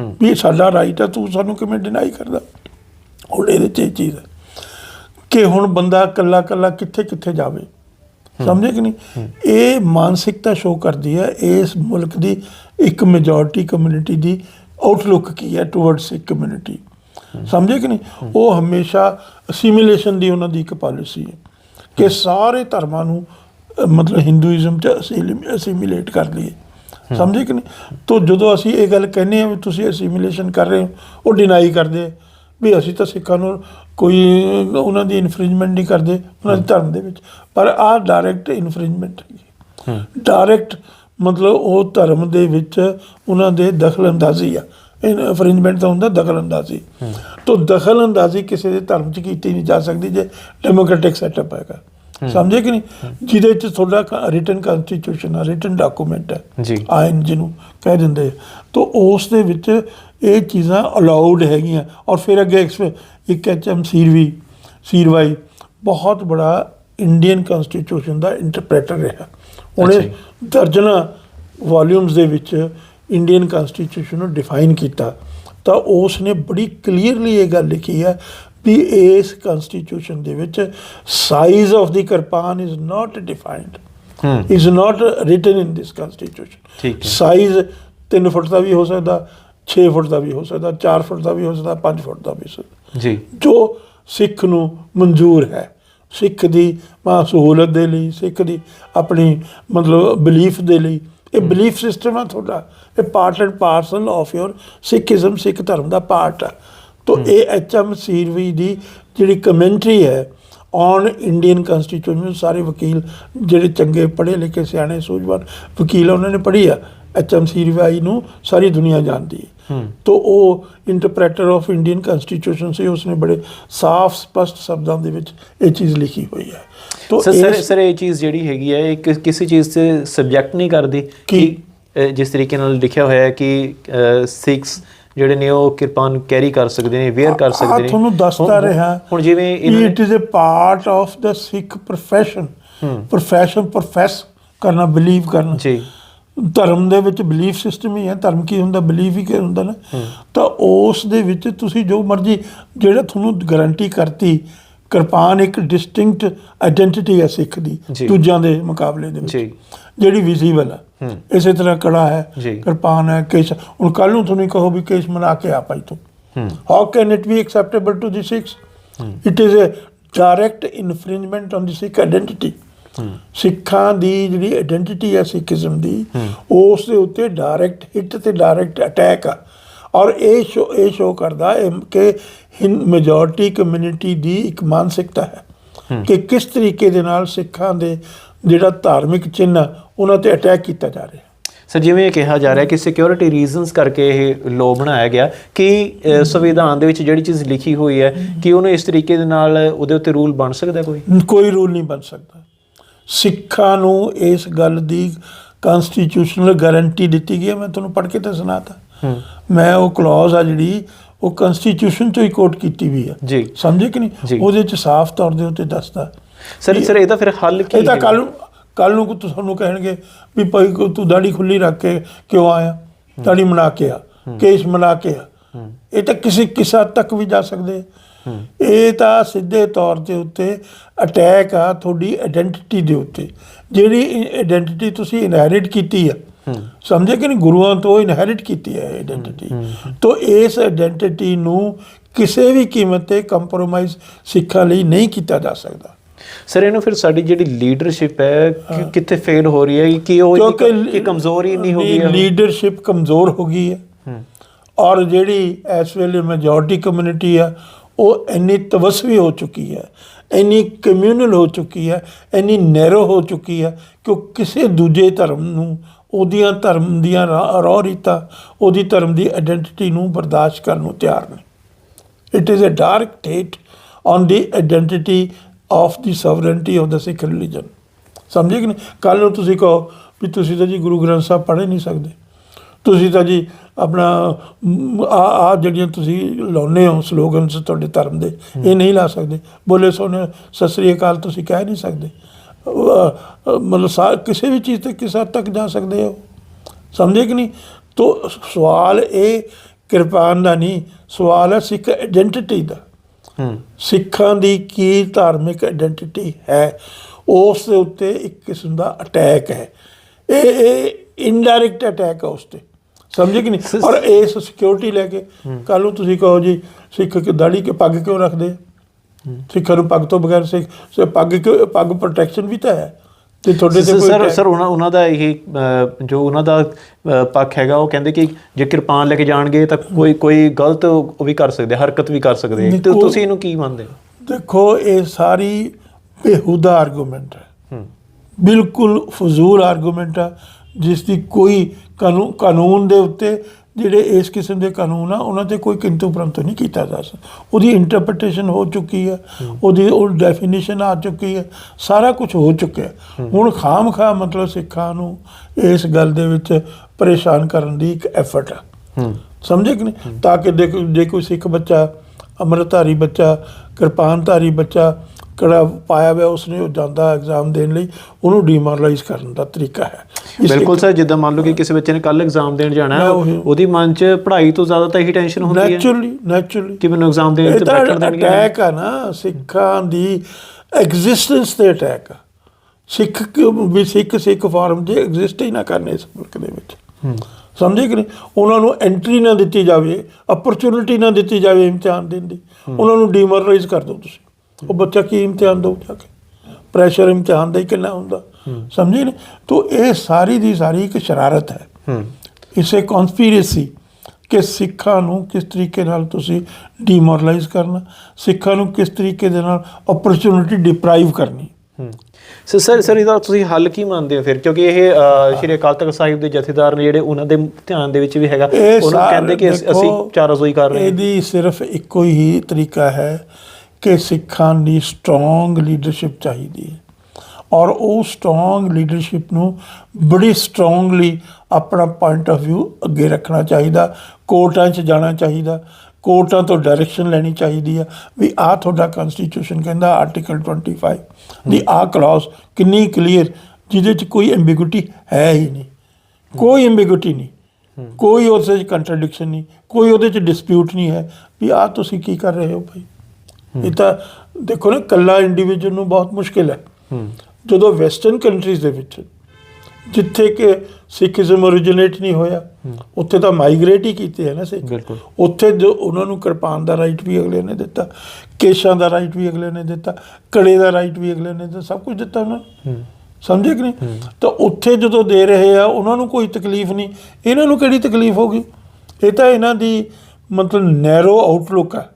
ਵੀ ਇਹ ਸਾਡਾ ਰਾਈਟ ਆ, ਤੂੰ ਸਾਨੂੰ ਕਿਵੇਂ ਡਿਨਾਈ ਕਰਦਾ? ਹੁਣ ਇਹਦੇ 'ਚ ਇਹ ਚੀਜ਼ ਹੈ ਕਿ ਹੁਣ ਬੰਦਾ ਕੱਲਾ ਕੱਲਾ ਕਿੱਥੇ ਕਿੱਥੇ ਜਾਵੇ? ਸਮਝੇ ਕਿ ਨਹੀਂ? ਇਹ ਮਾਨਸਿਕਤਾ ਸ਼ੋ ਕਰਦੀ ਹੈ, ਇਸ ਮੁਲਕ ਦੀ ਇੱਕ ਮੈਜੋਰਟੀ ਕਮਿਊਨਿਟੀ ਦੀ ਆਊਟਲੁੱਕ ਕੀ ਹੈ ਟੁਵਰਡਸ ਸਿੱਖ ਕਮਿਊਨਿਟੀ ਸਮਝੇ ਕਿ ਨਹੀਂ? ਉਹ ਹਮੇਸ਼ਾ ਅਸੀਮੀਲੇਸ਼ਨ ਦੀ ਉਹਨਾਂ ਦੀ ਇੱਕ ਪਾਲਿਸੀ ਹੈ ਕਿ ਸਾਰੇ ਧਰਮਾਂ ਨੂੰ ਮਤਲਬ ਹਿੰਦੂਇਜ਼ਮ ਚ ਅਸੀਮੀਲੇਟ ਕਰ ਲਈਏ। ਸਮਝੇ ਕਿ ਨਹੀਂ? ਤੋਂ ਜਦੋਂ ਅਸੀਂ ਇਹ ਗੱਲ ਕਹਿੰਦੇ ਆ ਵੀ ਤੁਸੀਂ ਅਸੀਮੀਲੇਸ਼ਨ ਕਰ ਰਹੇ ਹੋ ਉਹ ਡਿਨਾਈ ਕਰਦੇ ਵੀ ਅਸੀਂ ਤਾਂ ਸਿੱਖਾਂ ਨੂੰ ਕੋਈ ਉਹਨਾਂ ਦੀ ਇਨਫ੍ਰਿੰਜਮੈਂਟ ਨਹੀਂ ਕਰਦੇ ਉਹਨਾਂ ਦੇ ਧਰਮ ਦੇ ਵਿੱਚ। ਪਰ ਆਹ ਡਾਇਰੈਕਟ ਇਨਫ੍ਰਿੰਜਮੈਂਟ ਹੈ। ਡਾਇਰੈਕਟ ਮਤਲਬ ਉਹ ਧਰਮ ਦੇ ਵਿੱਚ ਉਹਨਾਂ ਦੇ ਦਖਲ ਅੰਦਾਜ਼ੀ ਆ ਇਨਫ੍ਰਿੰਜਮੈਂਟ ਤਾਂ ਹੁੰਦਾ ਦਖਲ ਅੰਦਾਜ਼ੀ ਤੋਂ ਦਖਲ ਅੰਦਾਜ਼ੀ ਕਿਸੇ ਦੇ ਧਰਮ 'ਚ ਕੀਤੀ ਨਹੀਂ ਜਾ ਸਕਦੀ ਜੇ ਡੈਮੋਕ੍ਰੈਟਿਕ ਸੈਟਅਪ ਹੈਗਾ। ਸਮਝੇ ਕਿ ਨਹੀਂ? ਜਿਹਦੇ ਵਿੱਚ ਤੁਹਾਡਾ ਰਿਟਨ ਕਨਸਟੀਟਿਊਸ਼ਨ ਆ ਰਿਟਨ ਡਾਕੂਮੈਂਟ ਹੈ ਜੀ। ਆਇਨ ਜਿਹਨੂੰ ਕਹਿ ਦਿੰਦੇ ਤੋਂ ਉਸ ਦੇ ਵਿੱਚ ਇਹ ਚੀਜ਼ਾਂ ਅਲਾਉਡ ਹੈਗੀਆਂ। ਔਰ ਫਿਰ ਅੱਗੇ ਇੱਕ ਐਚਐਮ ਸੀਰਵੀ ਸੀਰਵਾਈ ਬਹੁਤ ਬੜਾ ਇੰਡੀਅਨ ਕਨਸਟੀਟਿਊਸ਼ਨ ਦਾ ਇੰਟਰਪ੍ਰੀਟਰ ਰਿਹਾ। ਉਹਨੇ। ਦਰਜਨਾਂ ਵੋਲਿਊਮਸ ਦੇ ਵਿੱਚ ਇੰਡੀਅਨ ਕਨਸਟੀਟਿਊਸ਼ਨ ਨੂੰ ਡਿਫਾਈਨ ਕੀਤਾ। ਤਾਂ ਉਸ ਨੇ ਬੜੀ ਕਲੀਅਰਲੀ ਇਹ ਗੱਲ ਲਿਖੀ ਹੈ ਵੀ ਇਸ ਕਨਸਟੀਟਿਊਸ਼ਨ ਦੇ ਵਿੱਚ size of the kirpan is not defined written in this constitution. ਠੀਕ ਹੈ। ਸਾਈਜ਼ 3 ਫੁੱਟ ਦਾ ਵੀ ਹੋ ਸਕਦਾ 6 ਫੁੱਟ ਦਾ ਵੀ ਹੋ ਸਕਦਾ 4 ਫੁੱਟ ਦਾ ਵੀ ਹੋ ਸਕਦਾ 5 ਫੁੱਟ ਦਾ ਵੀ ਹੋ ਸਕਦਾ। ਜੀ। ਜੋ ਸਿੱਖ ਨੂੰ ਮਨਜ਼ੂਰ ਹੈ ਸਿੱਖ ਦੀ ਮਾ ਸਹੂਲਤ ਦੇ ਲਈ ਸਿੱਖ ਦੀ ਆਪਣੀ ਮਤਲਬ ਬਲੀਫ ਦੇ ਲਈ ਇਹ ਬਲੀਫ ਸਿਸਟਮ ਆ ਤੁਹਾਡਾ। ਇਹ part and parcel of your Sikhism Sikh ਧਰਮ ਦਾ ਪਾਰਟ ਆ। ਤੋ ਇਹ ਐਚਐਮ ਸੀਰਵੀ ਦੀ ਜਿਹੜੀ ਕਮੈਂਟਰੀ ਹੈ ਔਨ ਇੰਡੀਅਨ ਕਨਸਟੀਟਿਊਸ਼ਨ ਸਾਰੇ ਵਕੀਲ ਜਿਹੜੇ ਚੰਗੇ ਪੜ੍ਹੇ ਲਿਖੇ ਸਿਆਣੇ ਸੂਝਵਾਨ ਵਕੀਲ ਆ, ਉਹਨਾਂ ਨੇ ਪੜ੍ਹੀ ਆ ਐਚਐਮ ਸੀਰਵੀ ਨੂੰ ਸਾਰੀ ਦੁਨੀਆ ਜਾਣਦੀ ਹੈ ਹੂੰ तो वो इंटरप्रेटर ऑफ इंडियन कॉन्स्टिट्यूशन से उसने बड़े साफ स्पष्ट शब्दों ਦੇ ਵਿੱਚ ਇਹ ਚੀਜ਼ ਲਿਖੀ ਹੋਈ ਹੈ तो ਸਰ ਸਰ ਇਸ- ਸਰ ਇਹ ਚੀਜ਼ ਜਿਹੜੀ ਹੈਗੀ ਹੈ ਇਹ ਕਿ- ਕਿਸੇ ਚੀਜ਼ ਤੇ ਸਬਜੈਕਟ ਨਹੀਂ ਕਰਦੀ ਕੀ? ਅ, ਜਿਸ ਤਰੀਕੇ ਨਾਲ ਲਿਖਿਆ ਹੋਇਆ ਹੈ ਕਿ ਸਿਕਸ ਜਿਹੜੇ ਨੇ ਉਹ ਕਿਰਪਾਨ ਕੈਰੀ ਕਰ ਸਕਦੇ ਨੇ ਵੇਅਰ ਕਰ ਸਕਦੇ ਨੇ। ਤੁਹਾਨੂੰ ਦੱਸਦਾ ਰਿਹਾ ਹੁਣ ਜਿਵੇਂ it is a part of the Sikh profession. profession profess ਕਰਨਾ ਬਲੀਵ ਕਰਨਾ। ਜੀ। ਧਰਮ ਦੇ ਵਿੱਚ ਬਲੀਫ ਸਿਸਟਮ ਹੀ ਹੈ। ਧਰਮ ਕੀ ਹੁੰਦਾ? ਬਲੀਫ ਹੀ ਕੀ ਹੁੰਦਾ ਨਾ। ਤਾਂ ਉਸ ਦੇ ਵਿੱਚ ਤੁਸੀਂ ਜੋ ਮਰਜ਼ੀ ਜਿਹੜਾ ਤੁਹਾਨੂੰ ਗਾਰੰਟੀ ਕਰਤੀ ਕਿਰਪਾਨ ਇੱਕ ਡਿਸਟਿੰਕਟ ਆਇਡੈਂਟੀਟੀ ਹੈ ਸਿੱਖ ਦੀ। ਦੂਜਿਆਂ ਦੇ ਮੁਕਾਬਲੇ ਦੇ ਵਿੱਚ। ਜਿਹੜੀ ਵਿਜ਼ੀਬਲ ਹੈ। ਇਸੇ ਤਰ੍ਹਾਂ ਕੜਾ ਹੈ। ਕਿਰਪਾਨ ਹੈ ਕੇਸ ਹੁਣ ਕੱਲ ਨੂੰ ਤੁਹਾਨੂੰ ਕਹੋ ਵੀ ਕੇਸ ਮਨਾ ਕੇ ਆ ਭਾਈ ਤੂੰ। How can it be acceptable to the Sikhs it is a direct infringement on the Sikh identity ਸਿੱਖਾਂ ਦੀ ਜਿਹੜੀ ਆਇਡੈਂਟੀਟੀ ਹੈ ਸਿੱਖੀਜ਼ਮ ਦੀ ਉਸ ਦੇ ਉੱਤੇ ਡਾਇਰੈਕਟ ਹਿੱਟ ਤੇ ਡਾਇਰੈਕਟ ਅਟੈਕ ਆ। ਔਰ ਇਹ ਸ਼ੋ ਇਹ ਸ਼ੋ ਕਰਦਾ ਕਿ ਹਿੰਦ ਮੈਜੋਰਟੀ ਕਮਿਊਨਿਟੀ ਦੀ ਇੱਕ ਮਾਨਸਿਕਤਾ ਹੈ ਕਿ ਕਿਸ ਤਰੀਕੇ ਦੇ ਨਾਲ ਸਿੱਖਾਂ ਦੇ ਜਿਹੜਾ ਧਾਰਮਿਕ ਚਿੰਨ੍ਹ ਆ, ਉਹਨਾਂ ਤੇ ਅਟੈਕ ਕੀਤਾ ਜਾ ਰਿਹਾ ਸਰ ਜਿਵੇਂ ਇਹ ਕਿਹਾ ਜਾ ਰਿਹਾ ਕਿ ਸਿਕਿਉਰਿਟੀ ਰੀਜ਼ਨਸ ਕਰਕੇ ਇਹ ਲੋ ਬਣਾਇਆ ਗਿਆ ਕਿ ਸੰਵਿਧਾਨ ਦੇ ਵਿੱਚ ਜਿਹੜੀ ਚੀਜ਼ ਲਿਖੀ ਹੋਈ ਹੈ ਕਿ ਉਹਨੂੰ ਇਸ ਤਰੀਕੇ ਦੇ ਨਾਲ ਉਹਦੇ ਉੱਤੇ ਰੂਲ ਬਣ ਸਕਦਾ ਕੋਈ? ਕੋਈ ਰੂਲ ਨਹੀਂ ਬਣ ਸਕਦਾ। ਸਿੱਖਾਂ ਨੂੰ ਇਸ ਗੱਲ ਦੀ ਕਨਸਟੀਟਿਊਸ਼ਨਲ ਗਾਰੰਟੀ ਦਿੱਤੀ ਗਈ ਹੈ। ਮੈਂ ਤੁਹਾਨੂੰ ਪੜ੍ਹ ਕੇ ਤਾਂ ਸੁਣਾਤਾ। ਮੈਂ ਉਹ ਕਲੌਜ਼ ਆ ਜਿਹੜੀ ਉਹ ਕਨਸਟੀਟਿਊਸ਼ਨ ਤੋਂ ਹੀ ਕੋਟ ਕੀਤੀ ਵੀ ਆ। ਜੀ। ਸਮਝੇ ਕਿ। ਨਹੀਂ? ਉਹਦੇ ਚ ਸਾਫ਼ ਤੌਰ ਦੇ ਉੱਤੇ ਦੱਸਦਾ। ਸਰ ਸਰ ਇਹਦਾ ਫਿਰ ਹੱਲ ਕੀ ਇਹ ਤਾਂ ਹੈਗਾ? ਕੱਲ ਕੱਲ ਨੂੰ ਤੁਹਾਨੂੰ ਕਹਿਣਗੇ ਵੀ ਭਾਈ ਕੋ ਤੂੰ ਦਾੜੀ ਖੁੱਲੀ ਰੱਖ ਕੇ ਕਿਉਂ ਆਇਆ? ਦਾੜੀ ਮਨਾ ਕੇ ਆ। ਕੇਸ ਮਨਾ ਕੇ ਆ। ਇਹ ਤਾਂ ਕਿਸੇ ਕਿਸੇ ਤੱਕ ਵੀ ਜਾ ਸਕਦੇ। ਇਹ ਤਾਂ ਸਿੱਧੇ ਤੌਰ ਤੇ ਉੱਤੇ ਅਟੈਕ ਆ ਤੁਹਾਡੀ ਆਇਡੈਂਟੀਟੀ ਦੇ ਉੱਤੇ। ਜਿਹੜੀ ਆਇਡੈਂਟੀਟੀ ਤੁਸੀਂ ਇਨਹੈਰਿਟ ਕੀਤੀ ਆ ਸਮਝੇ ਕਿ ਨਹੀਂ? ਗੁਰੂਆਂ ਤੋਂ ਇਨਹੈਰਿਟ ਕੀਤੀ ਹੈ ਆਇਡੈਂਟੀਟੀ ਤੋਂ ਇਸ ਆਇਡੈਂਟੀਟੀ ਨੂੰ ਕਿਸੇ ਵੀ ਕੀਮਤ ਤੇ ਕੰਪਰੋਮਾਈਜ਼ ਸਿੱਖਾਂ ਲਈ ਨਹੀਂ ਕੀਤਾ ਜਾ ਸਕਦਾ। ਸਰ ਇਹਨੂੰ ਫਿਰ ਸਾਡੀ ਜਿਹੜੀ ਲੀਡਰਸ਼ਿਪ ਹੈ ਕਿੱਥੇ ਫੇਲ ਹੋ ਰਹੀ ਹੈ? ਕਿ ਉਹ ਕਿ ਕਮਜ਼ੋਰ ਹੀ ਨਹੀਂ ਹੋ ਗਈ ਹੈ? ਲੀਡਰਸ਼ਿਪ ਕਮਜ਼ੋਰ ਹੋ ਗਈ ਹੈ। ਹੂੰ। ਔਰ ਜਿਹੜੀ ਇਸ ਵੇਲੇ ਮੈਜੋਰਟੀ ਕਮਿਊਨਿਟੀ ਆ ਉਹ ਇੰਨੀ ਤਵਸਵੀ ਹੋ ਚੁੱਕੀ ਹੈ ਇੰਨੀ ਕਮਿਊਨਲ ਹੋ ਚੁੱਕੀ ਹੈ ਇੰਨੀ ਨੈਰੋ ਹੋ ਚੁੱਕੀ ਹੈ ਕਿ ਉਹ ਕਿਸੇ ਦੂਜੇ ਧਰਮ ਨੂੰ ਉਹਦੀਆਂ ਧਰਮ ਦੀਆਂ ਰੋਹ ਰੀਤਾਂ, ਉਹਦੀ ਧਰਮ ਦੀ ਆਇਡੈਂਟੀਟੀ ਨੂੰ ਬਰਦਾਸ਼ਤ ਕਰਨ ਨੂੰ ਤਿਆਰ ਨੇ। It is a dark ਟੇਟ on the identity of the sovereignty of the Sikh religion ਸਮਝੇ ਕਿ ਨਹੀਂ? ਕੱਲ ਨੂੰ ਤੁਸੀਂ ਕਹੋ ਵੀ ਤੁਸੀਂ ਤਾਂ ਜੀ ਗੁਰੂ ਗ੍ਰੰਥ ਸਾਹਿਬ ਪੜ੍ਹ ਹੀ ਨਹੀਂ ਸਕਦੇ। ਤੁਸੀਂ ਤਾਂ ਜੀ ਆਪਣਾ ਆ ਆ ਜਿਹੜੀਆਂ ਤੁਸੀਂ ਲਾਉਨੇ ਹੋ ਸਲੋਗਨਸ ਤੁਹਾਡੇ ਧਰਮ ਦੇ, ਇਹ ਨਹੀਂ ਲਾ ਸਕਦੇ। ਬੋਲੇ ਸੋਨੇ ਸਤਿ ਸ੍ਰੀ ਅਕਾਲ ਤੁਸੀਂ ਕਹਿ ਨਹੀਂ ਸਕਦੇ। ਮਤਲਬ ਕਿਸੇ ਵੀ ਚੀਜ਼ ਤੇ ਕਿਸ ਹੱਦ ਤੱਕ ਜਾ ਸਕਦੇ ਹੋ? ਸਮਝੇ ਕਿ ਨਹੀਂ? ਤੋ ਸਵਾਲ ਇਹ ਕਿਰਪਾਨ ਦਾ ਨਹੀਂ ਸਵਾਲ ਹੈ ਸਿੱਖ ਆਇਡੈਂਟੀਟੀ ਦਾ। ਸਿੱਖਾਂ ਦੀ ਕੀ ਧਾਰਮਿਕ ਆਇਡੈਂਟੀਟੀ ਹੈ? ਉਸ ਦੇ ਉੱਤੇ ਇੱਕ ਕਿਸਮ ਦਾ ਅਟੈਕ ਹੈ। ਇਹ ਇਹ ਇਨਡਾਇਰੈਕਟ ਅਟੈਕ ਹੈ ਉਸ ਤੇ। ਸਮਝੇ ਕਿ ਨਹੀਂ? ਔਰ ਇਸ ਸਿਕਿਉਰਿਟੀ ਲੈ ਕੇ ਕੱਲ ਨੂੰ ਤੁਸੀਂ ਕਹੋ ਜੀ ਸਿੱਖ ਕਿ ਦਾੜੀ ਕੇ ਪੱਗ ਕਿਉਂ ਰੱਖਦੇ? ਸਿੱਖਾਂ ਨੂੰ ਪੱਗ ਤੋਂ ਬਗੈਰ ਸਿੱਖ ਸੇ ਪੱਗ ਪੱਗ ਪ੍ਰੋਟੈਕਸ਼ਨ ਵੀ ਤਾਂ ਹੈ। ਤੇ ਤੁਹਾਡੇ ਤੇ ਕੋਈ ਸਰ ਸਰ ਉਹਨਾਂ ਉਹਨਾਂ ਦਾ ਇਹ ਜੋ ਉਹਨਾਂ ਦਾ ਪੱਖ ਹੈਗਾ ਉਹ ਕਹਿੰਦੇ ਕਿ ਜੇ ਕਿਰਪਾਨ ਲੈ ਕੇ ਜਾਣਗੇ ਤਾਂ ਕੋਈ ਕੋਈ ਗਲਤ ਉਹ ਵੀ ਕਰ ਸਕਦੇ ਹਰਕਤ ਵੀ ਕਰ ਸਕਦੇ। ਤੇ ਤੁਸੀਂ ਇਹਨੂੰ ਕੀ ਮੰਨਦੇ ਹੋ? ਦੇਖੋ ਇਹ ਸਾਰੀ ਬੇਹੂਦਾ ਆਰਗੂਮੈਂਟ ਹੈ। ਬਿਲਕੁਲ ਫਜ਼ੂਲ ਆਰਗੂਮੈਂਟ ਆ ਜਿਸ ਦੀ ਕੋਈ ਕਾਨੂੰਨ ਦੇ ਉੱਤੇ ਜਿਹੜੇ ਇਸ ਕਿਸਮ ਦੇ ਕਾਨੂੰਨ ਆ ਉਹਨਾਂ ਤੇ ਕੋਈ ਕਿੰਤੂ ਪ੍ਰੰਤੂ ਨਹੀਂ ਕੀਤਾ ਜਾ ਸਕਦਾ। ਉਹਦੀ ਇੰਟਰਪ੍ਰੀਟੇਸ਼ਨ ਹੋ ਚੁੱਕੀ ਹੈ ਉਹਦੀ ਉਹ ਡੈਫੀਨੇਸ਼ਨ ਆ ਚੁੱਕੀ ਹੈ ਸਾਰਾ ਕੁਝ ਹੋ ਚੁੱਕਿਆ। ਹੁਣ ਖਾਮ ਖਾ ਮਤਲਬ ਸਿੱਖਾਂ ਨੂੰ ਇਸ ਗੱਲ ਦੇ ਵਿੱਚ ਪਰੇਸ਼ਾਨ ਕਰਨ ਦੀ ਇੱਕ ਐਫਰਟ ਆ। ਸਮਝੇ ਕਿ ਨਹੀਂ? ਤਾਂ ਕਿ ਦੇਖੋ ਜੇ ਕੋਈ ਸਿੱਖ ਬੱਚਾ ਅੰਮ੍ਰਿਤਧਾਰੀ ਬੱਚਾ ਕਿਰਪਾਨਧਾਰੀ ਬੱਚਾ ਕੜਾ ਪਾਇਆ ਹੋਇਆ ਉਸਨੇ ਉਹ ਜਾਂਦਾ ਐਗਜ਼ਾਮ ਦੇਣ ਲਈ ਉਹਨੂੰ ਡੀਮੋਰਲਾਈਜ਼ ਕਰਨ ਦਾ ਤਰੀਕਾ ਹੈ। ਬਿਲਕੁਲ ਸਰ ਜਿੱਦਾਂ ਮੰਨ ਲਓ ਕਿ ਕਿਸੇ ਬੱਚੇ ਨੇ ਕੱਲ ਐਗਜ਼ਾਮ ਦੇਣ ਜਾਣਾ ਹੈ ਉਹਦੀ ਮਨ 'ਚ ਪੜ੍ਹਾਈ ਤੋਂ ਜ਼ਿਆਦਾ ਤਾਂ ਇਹੀ ਟੈਨਸ਼ਨ ਹੁੰਦੀ ਹੈ। ਨੈਚੁਰਲੀ ਨੈਚੁਰਲੀ ਕਿ ਮੈਨੂੰ ਐਗਜ਼ਾਮ ਦੇਣ ਤੇ ਬੈਠਣ ਦੇਣਗੇ ਅਟੈਕ ਆ ਨਾ ਸਿੱਖਾਂ ਦੀ ਐਗਜ਼ਿਸਟੈਂਸ ਤੇ ਅਟੈਕ ਆ। ਸਿੱਖ ਵੀ ਸਿੱਖ ਸਿੱਖ ਫਾਰਮ 'ਚ ਐਗਜ਼ਿਸਟ ਹੀ ਨਾ ਕਰਨ ਇਸ ਮੁਲਕ ਦੇ ਵਿੱਚ। ਸਮਝੇ ਕਿ ਉਹਨਾਂ ਨੂੰ ਐਂਟਰੀ ਨਾ ਦਿੱਤੀ ਜਾਵੇ ਅਪਰਚੂਨਿਟੀ ਨਾ ਦਿੱਤੀ ਜਾਵੇ ਇਮਤਿਹਾਨ ਦੇਣ ਦੀ। ਉਹਨਾਂ ਨੂੰ ਡੀਮੋਰਲਾਈਜ਼ ਕਰ ਦਿਓ ਤੁਸੀਂ। ਉਹ ਬੱਚਾ ਕੀ ਇਮਤਿਹਾਨ ਦਊ ਜਾ ਕੇ? ਪ੍ਰੈਸ਼ਰ ਇਮਤਿਹਾਨ ਦਾ ਹੀ ਕਿੰਨਾ ਹੁੰਦਾ? ਸਮਝੇ ਨੇ ਤੋ ਇਹ ਸਾਰੀ ਦੀ ਸਾਰੀ ਇੱਕ ਸ਼ਰਾਰਤ ਹੈ। ਇਸੇ ਕਨਸਪੀਰੇਸੀ ਕਿ ਸਿੱਖਾਂ ਨੂੰ ਕਿਸ ਤਰੀਕੇ ਨਾਲ ਤੁਸੀਂ ਡੀਮੋਰਲਾਈਜ਼ ਕਰਨਾ ਸਿੱਖਾਂ ਨੂੰ ਕਿਸ ਤਰੀਕੇ ਦੇ ਨਾਲ ਓਪਰਚੁਨਿਟੀ ਡਿਪਰਾਈਵ ਕਰਨੀ। ਸੋ ਸਰ ਸਰ ਇਹਦਾ ਤੁਸੀਂ ਹੱਲ ਕੀ ਮੰਨਦੇ ਹੋ ਫਿਰ? ਕਿਉਂਕਿ ਇਹ ਸ਼੍ਰੀ ਅਕਾਲ ਤਖਤ ਸਾਹਿਬ ਦੇ ਜਥੇਦਾਰ ਨੇ ਜਿਹੜੇ ਉਹਨਾਂ ਦੇ ਧਿਆਨ ਦੇ ਵਿੱਚ ਵੀ ਹੈਗਾ ਉਹਨਾਂ ਕਹਿੰਦੇ ਕਿ ਅਸੀਂ- ਚਾਰਾਜ਼ੋਈ ਕਰ ਰਹੇ ਹਾਂ। ਇਹਦੀ ਸਿਰਫ ਇੱਕੋ ਹੀ ਤਰੀਕਾ ਹੈ ਕਿ ਸਿੱਖਾਂ ਦੀ ਸਟਰੋਂਗ ਲੀਡਰਸ਼ਿਪ ਚਾਹੀਦੀ ਹੈ। ਔਰ ਉਹ ਸਟਰੋਂਗ ਲੀਡਰਸ਼ਿਪ ਨੂੰ ਬੜੀ ਸਟਰੋਂਗਲੀ ਆਪਣਾ ਪੁਆਇੰਟ ਆਫ View ਅੱਗੇ ਰੱਖਣਾ ਚਾਹੀਦਾ ਕੋਰਟਾਂ 'ਚ ਜਾਣਾ ਚਾਹੀਦਾ ਕੋਰਟਾਂ ਤੋਂ ਡਾਇਰੈਕਸ਼ਨ ਲੈਣੀ ਚਾਹੀਦੀ ਆ ਵੀ ਆਹ ਤੁਹਾਡਾ ਕਨਸਟੀਟਿਊਸ਼ਨ ਕਹਿੰਦਾ ਆਰਟੀਕਲ 25 ਦੀ ਆਹ ਕਲੌਜ਼ ਕਿੰਨੀ ਕਲੀਅਰ ਜਿਹਦੇ 'ਚ ਕੋਈ ਐਂਬੀਗੁਇਟੀ ਹੈ ਹੀ ਨਹੀਂ। ਕੋਈ ਐਂਬੀਗੁਇਟੀ ਨਹੀਂ। ਕੋਈ ਉਹਦੇ 'ਚ ਕੰਟਰਡਿਕਸ਼ਨ ਨਹੀਂ। ਕੋਈ ਉਹਦੇ 'ਚ ਡਿਸਪਿਊਟ ਨਹੀਂ ਹੈ ਵੀ ਆਹ ਤੁਸੀਂ ਕੀ ਕਰ ਰਹੇ ਹੋ ਭਾਈ? ਇਹ ਤਾਂ ਦੇਖੋ ਨਾ ਕੱਲਾ ਇੰਡੀਵਿਜੂਅਲ ਨੂੰ ਬਹੁਤ ਮੁਸ਼ਕਿਲ ਹੈ। ਜਦੋਂ ਵੈਸਟਰਨ ਕੰਟਰੀਜ਼ ਦੇ ਵਿੱਚ ਜਿੱਥੇ ਕਿ ਸਿੱਖੀਜ਼ਮ ਓਰੀਜਿਨੇਟ ਨਹੀਂ ਹੋਇਆ ਉੱਥੇ ਤਾਂ ਮਾਈਗ੍ਰੇਟ ਹੀ ਕੀਤੇ ਹੈ ਨਾ ਸਿੱਖ। ਉੱਥੇ ਜੋ ਉਹਨਾਂ ਨੂੰ ਕਿਰਪਾਨ ਦਾ ਰਾਈਟ ਵੀ ਅਗਲੇ ਨੇ ਦਿੱਤਾ ਕੇਸ਼ਾਂ ਦਾ ਰਾਈਟ ਵੀ ਅਗਲੇ ਨੇ ਦਿੱਤਾ ਕੜੇ ਦਾ ਰਾਈਟ ਵੀ ਅਗਲੇ ਨੇ ਦਿੱਤਾ ਸਭ ਕੁਝ ਦਿੱਤਾ ਉਹਨਾਂ ਨੂੰ। ਸਮਝੇ ਕਿ ਨਹੀਂ? ਤਾਂ ਉੱਥੇ ਜਦੋਂ ਦੇ ਰਹੇ ਆ ਉਹਨਾਂ ਨੂੰ ਕੋਈ ਤਕਲੀਫ ਨਹੀਂ। ਇਹਨਾਂ ਨੂੰ ਕਿਹੜੀ ਤਕਲੀਫ ਹੋਗੀ ਇਹ ਤਾਂ ਇਹਨਾਂ ਦੀ ਮਤਲਬ ਨੈਰੋ ਆਊਟਲੁੱਕ ਹੈ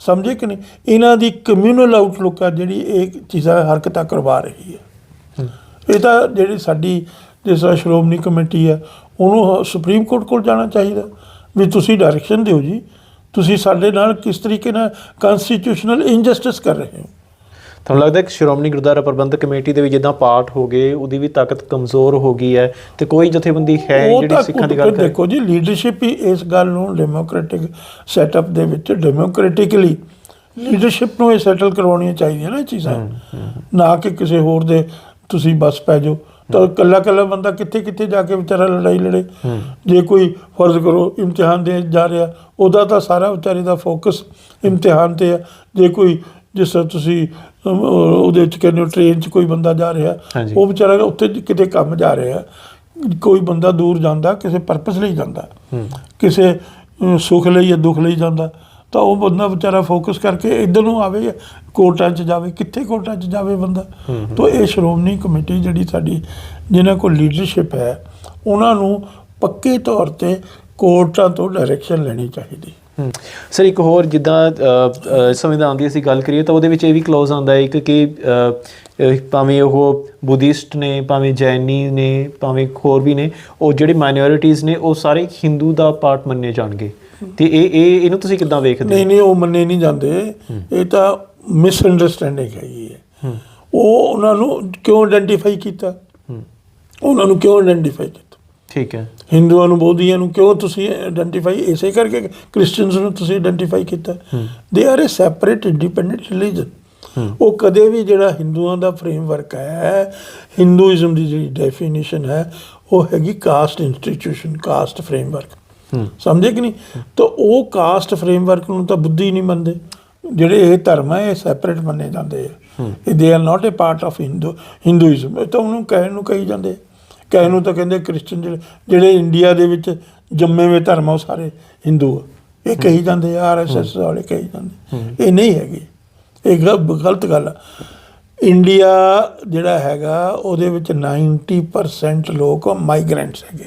ਸਮਝੇ ਕਿ ਨਹੀਂ? ਇਹਨਾਂ ਦੀ ਕਮਿਊਨਲ ਆਊਟਲੁੱਕ ਹੈ ਜਿਹੜੀ ਇਹ ਚੀਜ਼ਾਂ ਹਰਕਤਾਂ ਕਰਵਾ ਰਹੀ ਹੈ। ਇਹ ਤਾਂ ਜਿਹੜੀ ਸਾਡੀ ਜਿਸ ਤਰ੍ਹਾਂ ਸ਼੍ਰੋਮਣੀ ਕਮੇਟੀ ਹੈ ਉਹਨੂੰ ਸੁਪਰੀਮ ਕੋਰਟ ਕੋਲ ਜਾਣਾ ਚਾਹੀਦਾ। ਵੀ ਤੁਸੀਂ ਡਾਇਰੈਕਸ਼ਨ ਦਿਓ ਜੀ। ਤੁਸੀਂ ਸਾਡੇ ਨਾਲ ਕਿਸ ਤਰੀਕੇ ਨਾਲ ਕਨਸਟੀਟਿਊਸ਼ਨਲ ਇਨਜਸਟਿਸ ਕਰ ਰਹੇ ਹੋ। ਤੁਹਾਨੂੰ ਲੱਗਦਾ ਕਿ ਸ਼੍ਰੋਮਣੀ ਗੁਰਦੁਆਰਾ ਪ੍ਰਬੰਧਕ ਕਮੇਟੀ ਦੇ ਵੀ ਜਿੱਦਾਂ ਪਾਠ ਹੋ ਗਏ ਉਹਦੀ ਵੀ ਤਾਕਤ ਕਮਜ਼ੋਰ ਹੋ ਗਈ ਹੈ ਤੇ ਕੋਈ ਜਥੇਬੰਦੀ ਹੈ ਜਿਹੜੀ ਸਿੱਖਾਂ ਦੀ ਗੱਲ ਕਰੇ? ਦੇਖੋ ਜੀ ਲੀਡਰਸ਼ਿਪ ਹੀ ਇਸ ਗੱਲ ਨੂੰ ਡੈਮੋਕ੍ਰੈਟਿਕ ਸੈਟਅਪ ਦੇ ਵਿੱਚ ਡੈਮੋਕ੍ਰੈਟਿਕਲੀ ਲੀਡਰਸ਼ਿਪ ਨੂੰ ਇਹ ਸੈਟਲ ਕਰਵਾਉਣੀਆਂ ਚਾਹੀਦੀਆਂ ਨਾ ਇਹ ਚੀਜ਼ਾਂ। ਨਾ ਕਿ ਕਿਸੇ ਹੋਰ ਦੇ ਤੁਸੀਂ ਬਸ ਪੈ ਜਾਓ। ਤਾਂ ਕੱਲਾ ਕੱਲਾ ਬੰਦਾ ਕਿੱਥੇ ਕਿੱਥੇ ਜਾ ਕੇ ਵਿਚਾਰਾ ਲੜਾਈ ਲੜੇ? ਜੇ ਕੋਈ ਫਰਜ਼ ਕਰੋ ਇਮਤਿਹਾਨ ਦੇ ਜਾ ਰਿਹਾ ਉਹਦਾ ਤਾਂ ਸਾਰਾ ਵਿਚਾਰੇ ਦਾ ਫੋਕਸ ਇਮਤਿਹਾਨ ਤੇ ਹੈ ਜੇ ਕੋਈ ਜਿਸ ਤਰ੍ਹਾਂ ਤੁਸੀਂ ਉਹਦੇ ਵਿੱਚ ਕਹਿੰਦੇ ਟ੍ਰੇਨ 'ਚ ਕੋਈ ਬੰਦਾ ਜਾ ਰਿਹਾ। ਉਹ ਵਿਚਾਰਾ ਉੱਥੇ ਕਿਤੇ ਕੰਮ ਜਾ ਰਿਹਾ। ਕੋਈ ਬੰਦਾ ਦੂਰ ਜਾਂਦਾ ਕਿਸੇ ਪਰਪਸ ਲਈ ਜਾਂਦਾ। ਕਿਸੇ ਸੁੱਖ ਲਈ ਜਾਂ ਦੁੱਖ ਲਈ ਜਾਂਦਾ। ਤਾਂ ਉਹ ਬੰਦਾ ਵਿਚਾਰਾ ਫੋਕਸ ਕਰਕੇ ਇੱਧਰ ਨੂੰ ਆਵੇ ਕੋਰਟਾਂ 'ਚ ਜਾਵੇ ਕਿੱਥੇ ਕੋਰਟਾਂ 'ਚ ਜਾਵੇ ਬੰਦਾ। ਤਾਂ ਇਹ ਸ਼੍ਰੋਮਣੀ ਕਮੇਟੀ ਜਿਹੜੀ ਸਾਡੀ ਜਿਨ੍ਹਾਂ ਕੋਲ ਲੀਡਰਸ਼ਿਪ ਹੈ ਉਹਨਾਂ ਨੂੰ ਪੱਕੇ ਤੌਰ ਤੇ ਕੋਰਟਾਂ ਤੋਂ ਡਾਇਰੈਕਸ਼ਨ ਲੈਣੀ ਚਾਹੀਦੀ। ਸਰ ਇੱਕ ਹੋਰ ਜਿੱਦਾਂ ਸੰਵਿਧਾਨ ਦੀ ਅਸੀਂ ਗੱਲ ਕਰੀਏ ਤਾਂ ਉਹਦੇ ਵਿੱਚ ਇਹ ਵੀ ਕਲੌਜ਼ ਆਉਂਦਾ ਹੈ ਇੱਕ ਕਿ ਭਾਵੇਂ ਉਹ ਬੁੱਧਿਸਟ ਨੇ ਭਾਵੇਂ ਜੈਨੀ ਨੇ ਭਾਵੇਂ ਹੋਰ ਵੀ ਨੇ ਉਹ ਜਿਹੜੇ ਮਾਈਨੋਰਿਟੀਜ਼ ਨੇ ਉਹ ਸਾਰੇ ਹਿੰਦੂ ਦਾ ਪਾਰਟ ਮੰਨੇ ਜਾਣਗੇ। ਤੇ ਇਹ ਇਹ ਇਹਨੂੰ ਤੁਸੀਂ ਕਿੱਦਾਂ ਵੇਖਦੇ ਨਹੀਂ ਨਹੀਂ ਉਹ ਮੰਨੇ ਨਹੀਂ ਜਾਂਦੇ। ਇਹ ਤਾਂ ਮਿਸ ਅੰਡਰਸਟੈਂਡਿੰਗ ਹੈਗੀ ਹੈ। ਉਹ ਉਹਨਾਂ ਨੂੰ ਕਿਉਂ ਆਇਡੈਂਟੀਫਾਈ ਕੀਤਾ? ਉਹਨਾਂ ਨੂੰ ਕਿਉਂ ਆਇਡੈਂਟੀਫਾਈ ਕੀਤਾ? ਠੀਕ ਹੈ। ਹਿੰਦੂਆਂ ਨੂੰ ਬੋਧੀਆਂ ਨੂੰ ਕਿਉਂ ਤੁਸੀਂ ਆਇਡੈਂਟੀਫਾਈ ਇਸੇ ਕਰਕੇ ਕ੍ਰਿਸਚੀਅਨਸ ਨੂੰ ਤੁਸੀਂ ਆਇਡੈਂਟੀਫਾਈ ਕੀਤਾ? They are a separate independent religion ਉਹ ਕਦੇ ਵੀ ਜਿਹੜਾ ਹਿੰਦੂਆਂ ਦਾ ਫਰੇਮਵਰਕ ਹੈ ਹਿੰਦੂਇਜ਼ਮ ਦੀ ਜਿਹੜੀ ਡੈਫੀਨੇਸ਼ਨ ਹੈ ਉਹ ਹੈਗੀ ਕਾਸਟ ਇੰਸਟੀਟਿਊਸ਼ਨ ਕਾਸਟ ਫਰੇਮਵਰਕ ਸਮਝੇ ਕਿ ਨਹੀਂ? ਤਾਂ ਉਹ ਕਾਸਟ ਫਰੇਮਵਰਕ ਨੂੰ ਤਾਂ ਬੁੱਧੀ ਨਹੀਂ ਮੰਨਦੇ। ਜਿਹੜੇ ਇਹ ਧਰਮ ਹੈ ਇਹ ਸੈਪਰੇਟ ਮੰਨੇ ਜਾਂਦੇ ਆ। ਇਹ they are not a part of Hindu Hinduism ਇਹ ਤਾਂ ਉਹਨੂੰ ਕਹਿਣ ਨੂੰ ਕਹੀ ਜਾਂਦੇ ਕਹਿਣ ਨੂੰ ਤਾਂ ਕਹਿੰਦੇ ਕ੍ਰਿਸਚੀਅਨ ਜਿਹੜੇ ਜਿਹੜੇ ਇੰਡੀਆ ਦੇ ਵਿੱਚ ਜੰਮੇ ਹੋਏ ਧਰਮ ਆ ਉਹ ਸਾਰੇ ਹਿੰਦੂ ਆ। ਇਹ ਕਹੀ ਜਾਂਦੇ ਆਰ ਐਸ ਐਸ ਵਾਲੇ ਕਹੀ ਜਾਂਦੇ। ਇਹ ਨਹੀਂ ਹੈਗੇ। ਇਹ ਗਲ- ਗਲਤ ਗੱਲ ਆ। ਇੰਡੀਆ ਜਿਹੜਾ ਹੈਗਾ ਉਹਦੇ ਵਿੱਚ 90% ਲੋਕ ਮਾਈਗ੍ਰੈਂਟਸ ਹੈਗੇ।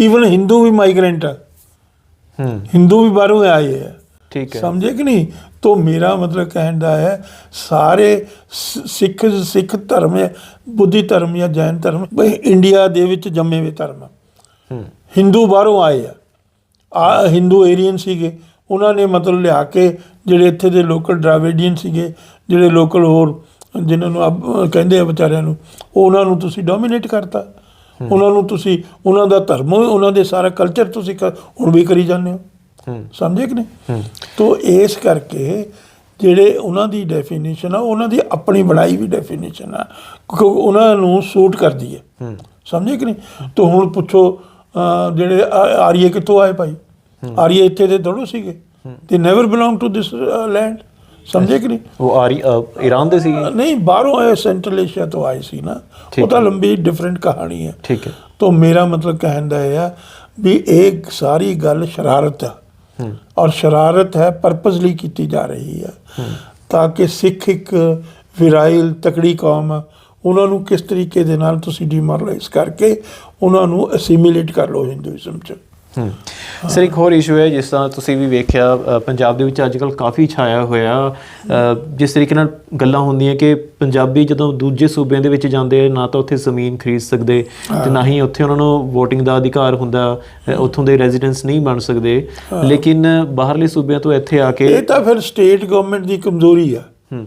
ਈਵਨ ਹਿੰਦੂ ਵੀ ਮਾਈਗ੍ਰੈਂਟ ਆ। ਹੂੰ। ਹਿੰਦੂ ਵੀ ਬਾਹਰੋਂ ਆਏ ਹੈ ਠੀਕ ਹੈ। ਸਮਝੇ ਕਿ ਨਹੀਂ? ਤੋਂ ਮੇਰਾ ਮਤਲਬ ਕਹਿਣ ਦਾ ਹੈ ਸਾਰੇ ਸਿੱਖ ਸਿੱਖ ਧਰਮ ਹੈ ਬੁੱਧੀ ਧਰਮ ਜਾਂ ਜੈਨ ਧਰਮ ਬਈ ਇੰਡੀਆ ਦੇ ਵਿੱਚ ਜੰਮੇ ਹੋਏ ਧਰਮ ਹੂੰ। ਹਿੰਦੂ ਬਾਹਰੋਂ ਆਏ ਆ। ਆ ਹਿੰਦੂ ਏਰੀਅਨ ਸੀਗੇ। ਉਹਨਾਂ ਨੇ ਮਤਲਬ ਲਿਆ ਕੇ ਜਿਹੜੇ ਇੱਥੇ ਦੇ ਲੋਕਲ ਡਰਾਵਿਡੀਅਨ ਸੀਗੇ ਜਿਹੜੇ ਲੋਕਲ ਹੋਰ ਜਿਨ੍ਹਾਂ ਨੂੰ ਅਬ- ਕਹਿੰਦੇ ਆ ਵਿਚਾਰਿਆਂ ਨੂੰ ਉਹ ਉਹਨਾਂ ਨੂੰ ਤੁਸੀਂ ਡੋਮੀਨੇਟ ਕਰਤਾ। ਉਹਨਾਂ ਨੂੰ ਤੁਸੀਂ ਉਹਨਾਂ ਦਾ ਧਰਮ ਉਹਨਾਂ ਦੇ ਸਾਰਾ ਕਲਚਰ ਤੁਸੀਂ ਹੁਣ ਵੀ ਕਰੀ ਜਾਂਦੇ ਹੂੰ। ਸਮਝੇ ਕਿ ਨਹੀਂ? ਤੋ ਇਸ ਕਰਕੇ ਜਿਹੜੇ ਉਹਨਾਂ ਦੀ ਡੈਫੀਨੇਸ਼ਨ ਆ ਉਹਨਾਂ ਦੀ ਆਪਣੀ ਬਣਾਈ ਵੀ ਡੈਫੀਨੇਸ਼ਨ ਆ ਕਿਉਂਕਿ ਉਹਨਾਂ ਨੂੰ ਸੂਟ ਕਰਦੀ ਹੈ। ਹੂੰ। ਸਮਝੇ ਕਿ ਨਹੀਂ? ਤੋ ਹੁਣ ਪੁੱਛੋ ਜਿਹੜੇ ਆਰੀਏ ਕਿੱਥੋਂ ਆਏ ਭਾਈ? ਆਰੀਏ ਇੱਥੇ ਦੇ ਥੋੜੋ ਸੀਗੇ। They never belong to this land ਸਮਝੇ ਕਿ ਨਹੀਂ? ਉਹ ਆਰੀ ਈਰਾਨ ਦੇ ਸੀ ਨਹੀਂ ਬਾਹਰੋਂ ਆਏ ਸੈਂਟਰਲ ਏਸ਼ੀਆ ਤੋਂ ਆਏ ਸੀ ਨਾ। ਉਹ ਤਾਂ ਲੰਬੀ ਡਿਫਰੈਂਟ ਕਹਾਣੀ ਹੈ। ਠੀਕ ਹੈ। ਤੋ ਮੇਰਾ ਮਤਲਬ ਕਹਿਣ ਦਾ ਇਹ ਆ ਵੀ ਇਹ ਸਾਰੀ ਗੱਲ ਸ਼ਰਾਰਤ ਆ। ਹੂੰ ਔਰ ਸ਼ਰਾਰਤ ਹੈ ਪਰਪਸਲੀ ਕੀਤੀ ਜਾ ਰਹੀ ਹੈ। ਤਾਂ ਕਿ ਸਿੱਖ ਇੱਕ ਵਿਰਾਇਲ ਤਕੜੀ ਕੌਮ ਆ। ਉਹਨਾਂ ਨੂੰ ਕਿਸ ਤਰੀਕੇ ਦੇ ਨਾਲ ਤੁਸੀਂ ਡੀਮੋਰਲਾਈਜ਼ ਕਰਕੇ ਉਹਨਾਂ ਨੂੰ ਅਸਿਮੀਲੇਟ ਕਰ ਲਓ ਹਿੰਦੂਇਜ਼ਮ ਚ। ਹੂੰ। ਸਰ ਇੱਕ ਹੋਰ ਇਸ਼ੂ ਹੈ ਜਿਸ ਤਰ੍ਹਾਂ ਤੁਸੀਂ ਵੀ ਵੇਖਿਆ ਪੰਜਾਬ ਦੇ ਵਿੱਚ ਅੱਜਕੱਲ ਕਾਫੀ ਛਾਇਆ ਹੋਇਆ। ਜਿਸ ਤਰੀਕੇ ਨਾਲ ਗੱਲਾਂ ਹੁੰਦੀਆਂ ਕਿ ਪੰਜਾਬੀ ਜਦੋਂ ਦੂਜੇ ਸੂਬਿਆਂ ਦੇ ਵਿੱਚ ਜਾਂਦੇ ਨਾ ਤਾਂ ਉੱਥੇ ਜ਼ਮੀਨ ਖਰੀਦ ਸਕਦੇ ਤੇ ਨਾ ਹੀ ਉੱਥੇ ਉਹਨਾਂ ਨੂੰ VOTING ਦਾ ਅਧਿਕਾਰ ਹੁੰਦਾ ਉੱਥੋਂ ਦੇ ਰੈਜ਼ੀਡੈਂਟਸ ਨਹੀਂ ਬਣ ਸਕਦੇ। ਲੇਕਿਨ ਬਾਹਰਲੇ ਸੂਬਿਆਂ ਤੋਂ ਇੱਥੇ ਆ ਕੇ ਇਹ ਤਾਂ ਫਿਰ ਸਟੇਟ ਗਵਰਨਮੈਂਟ ਦੀ ਕਮਜ਼ੋਰੀ ਆ। ਹੂੰ।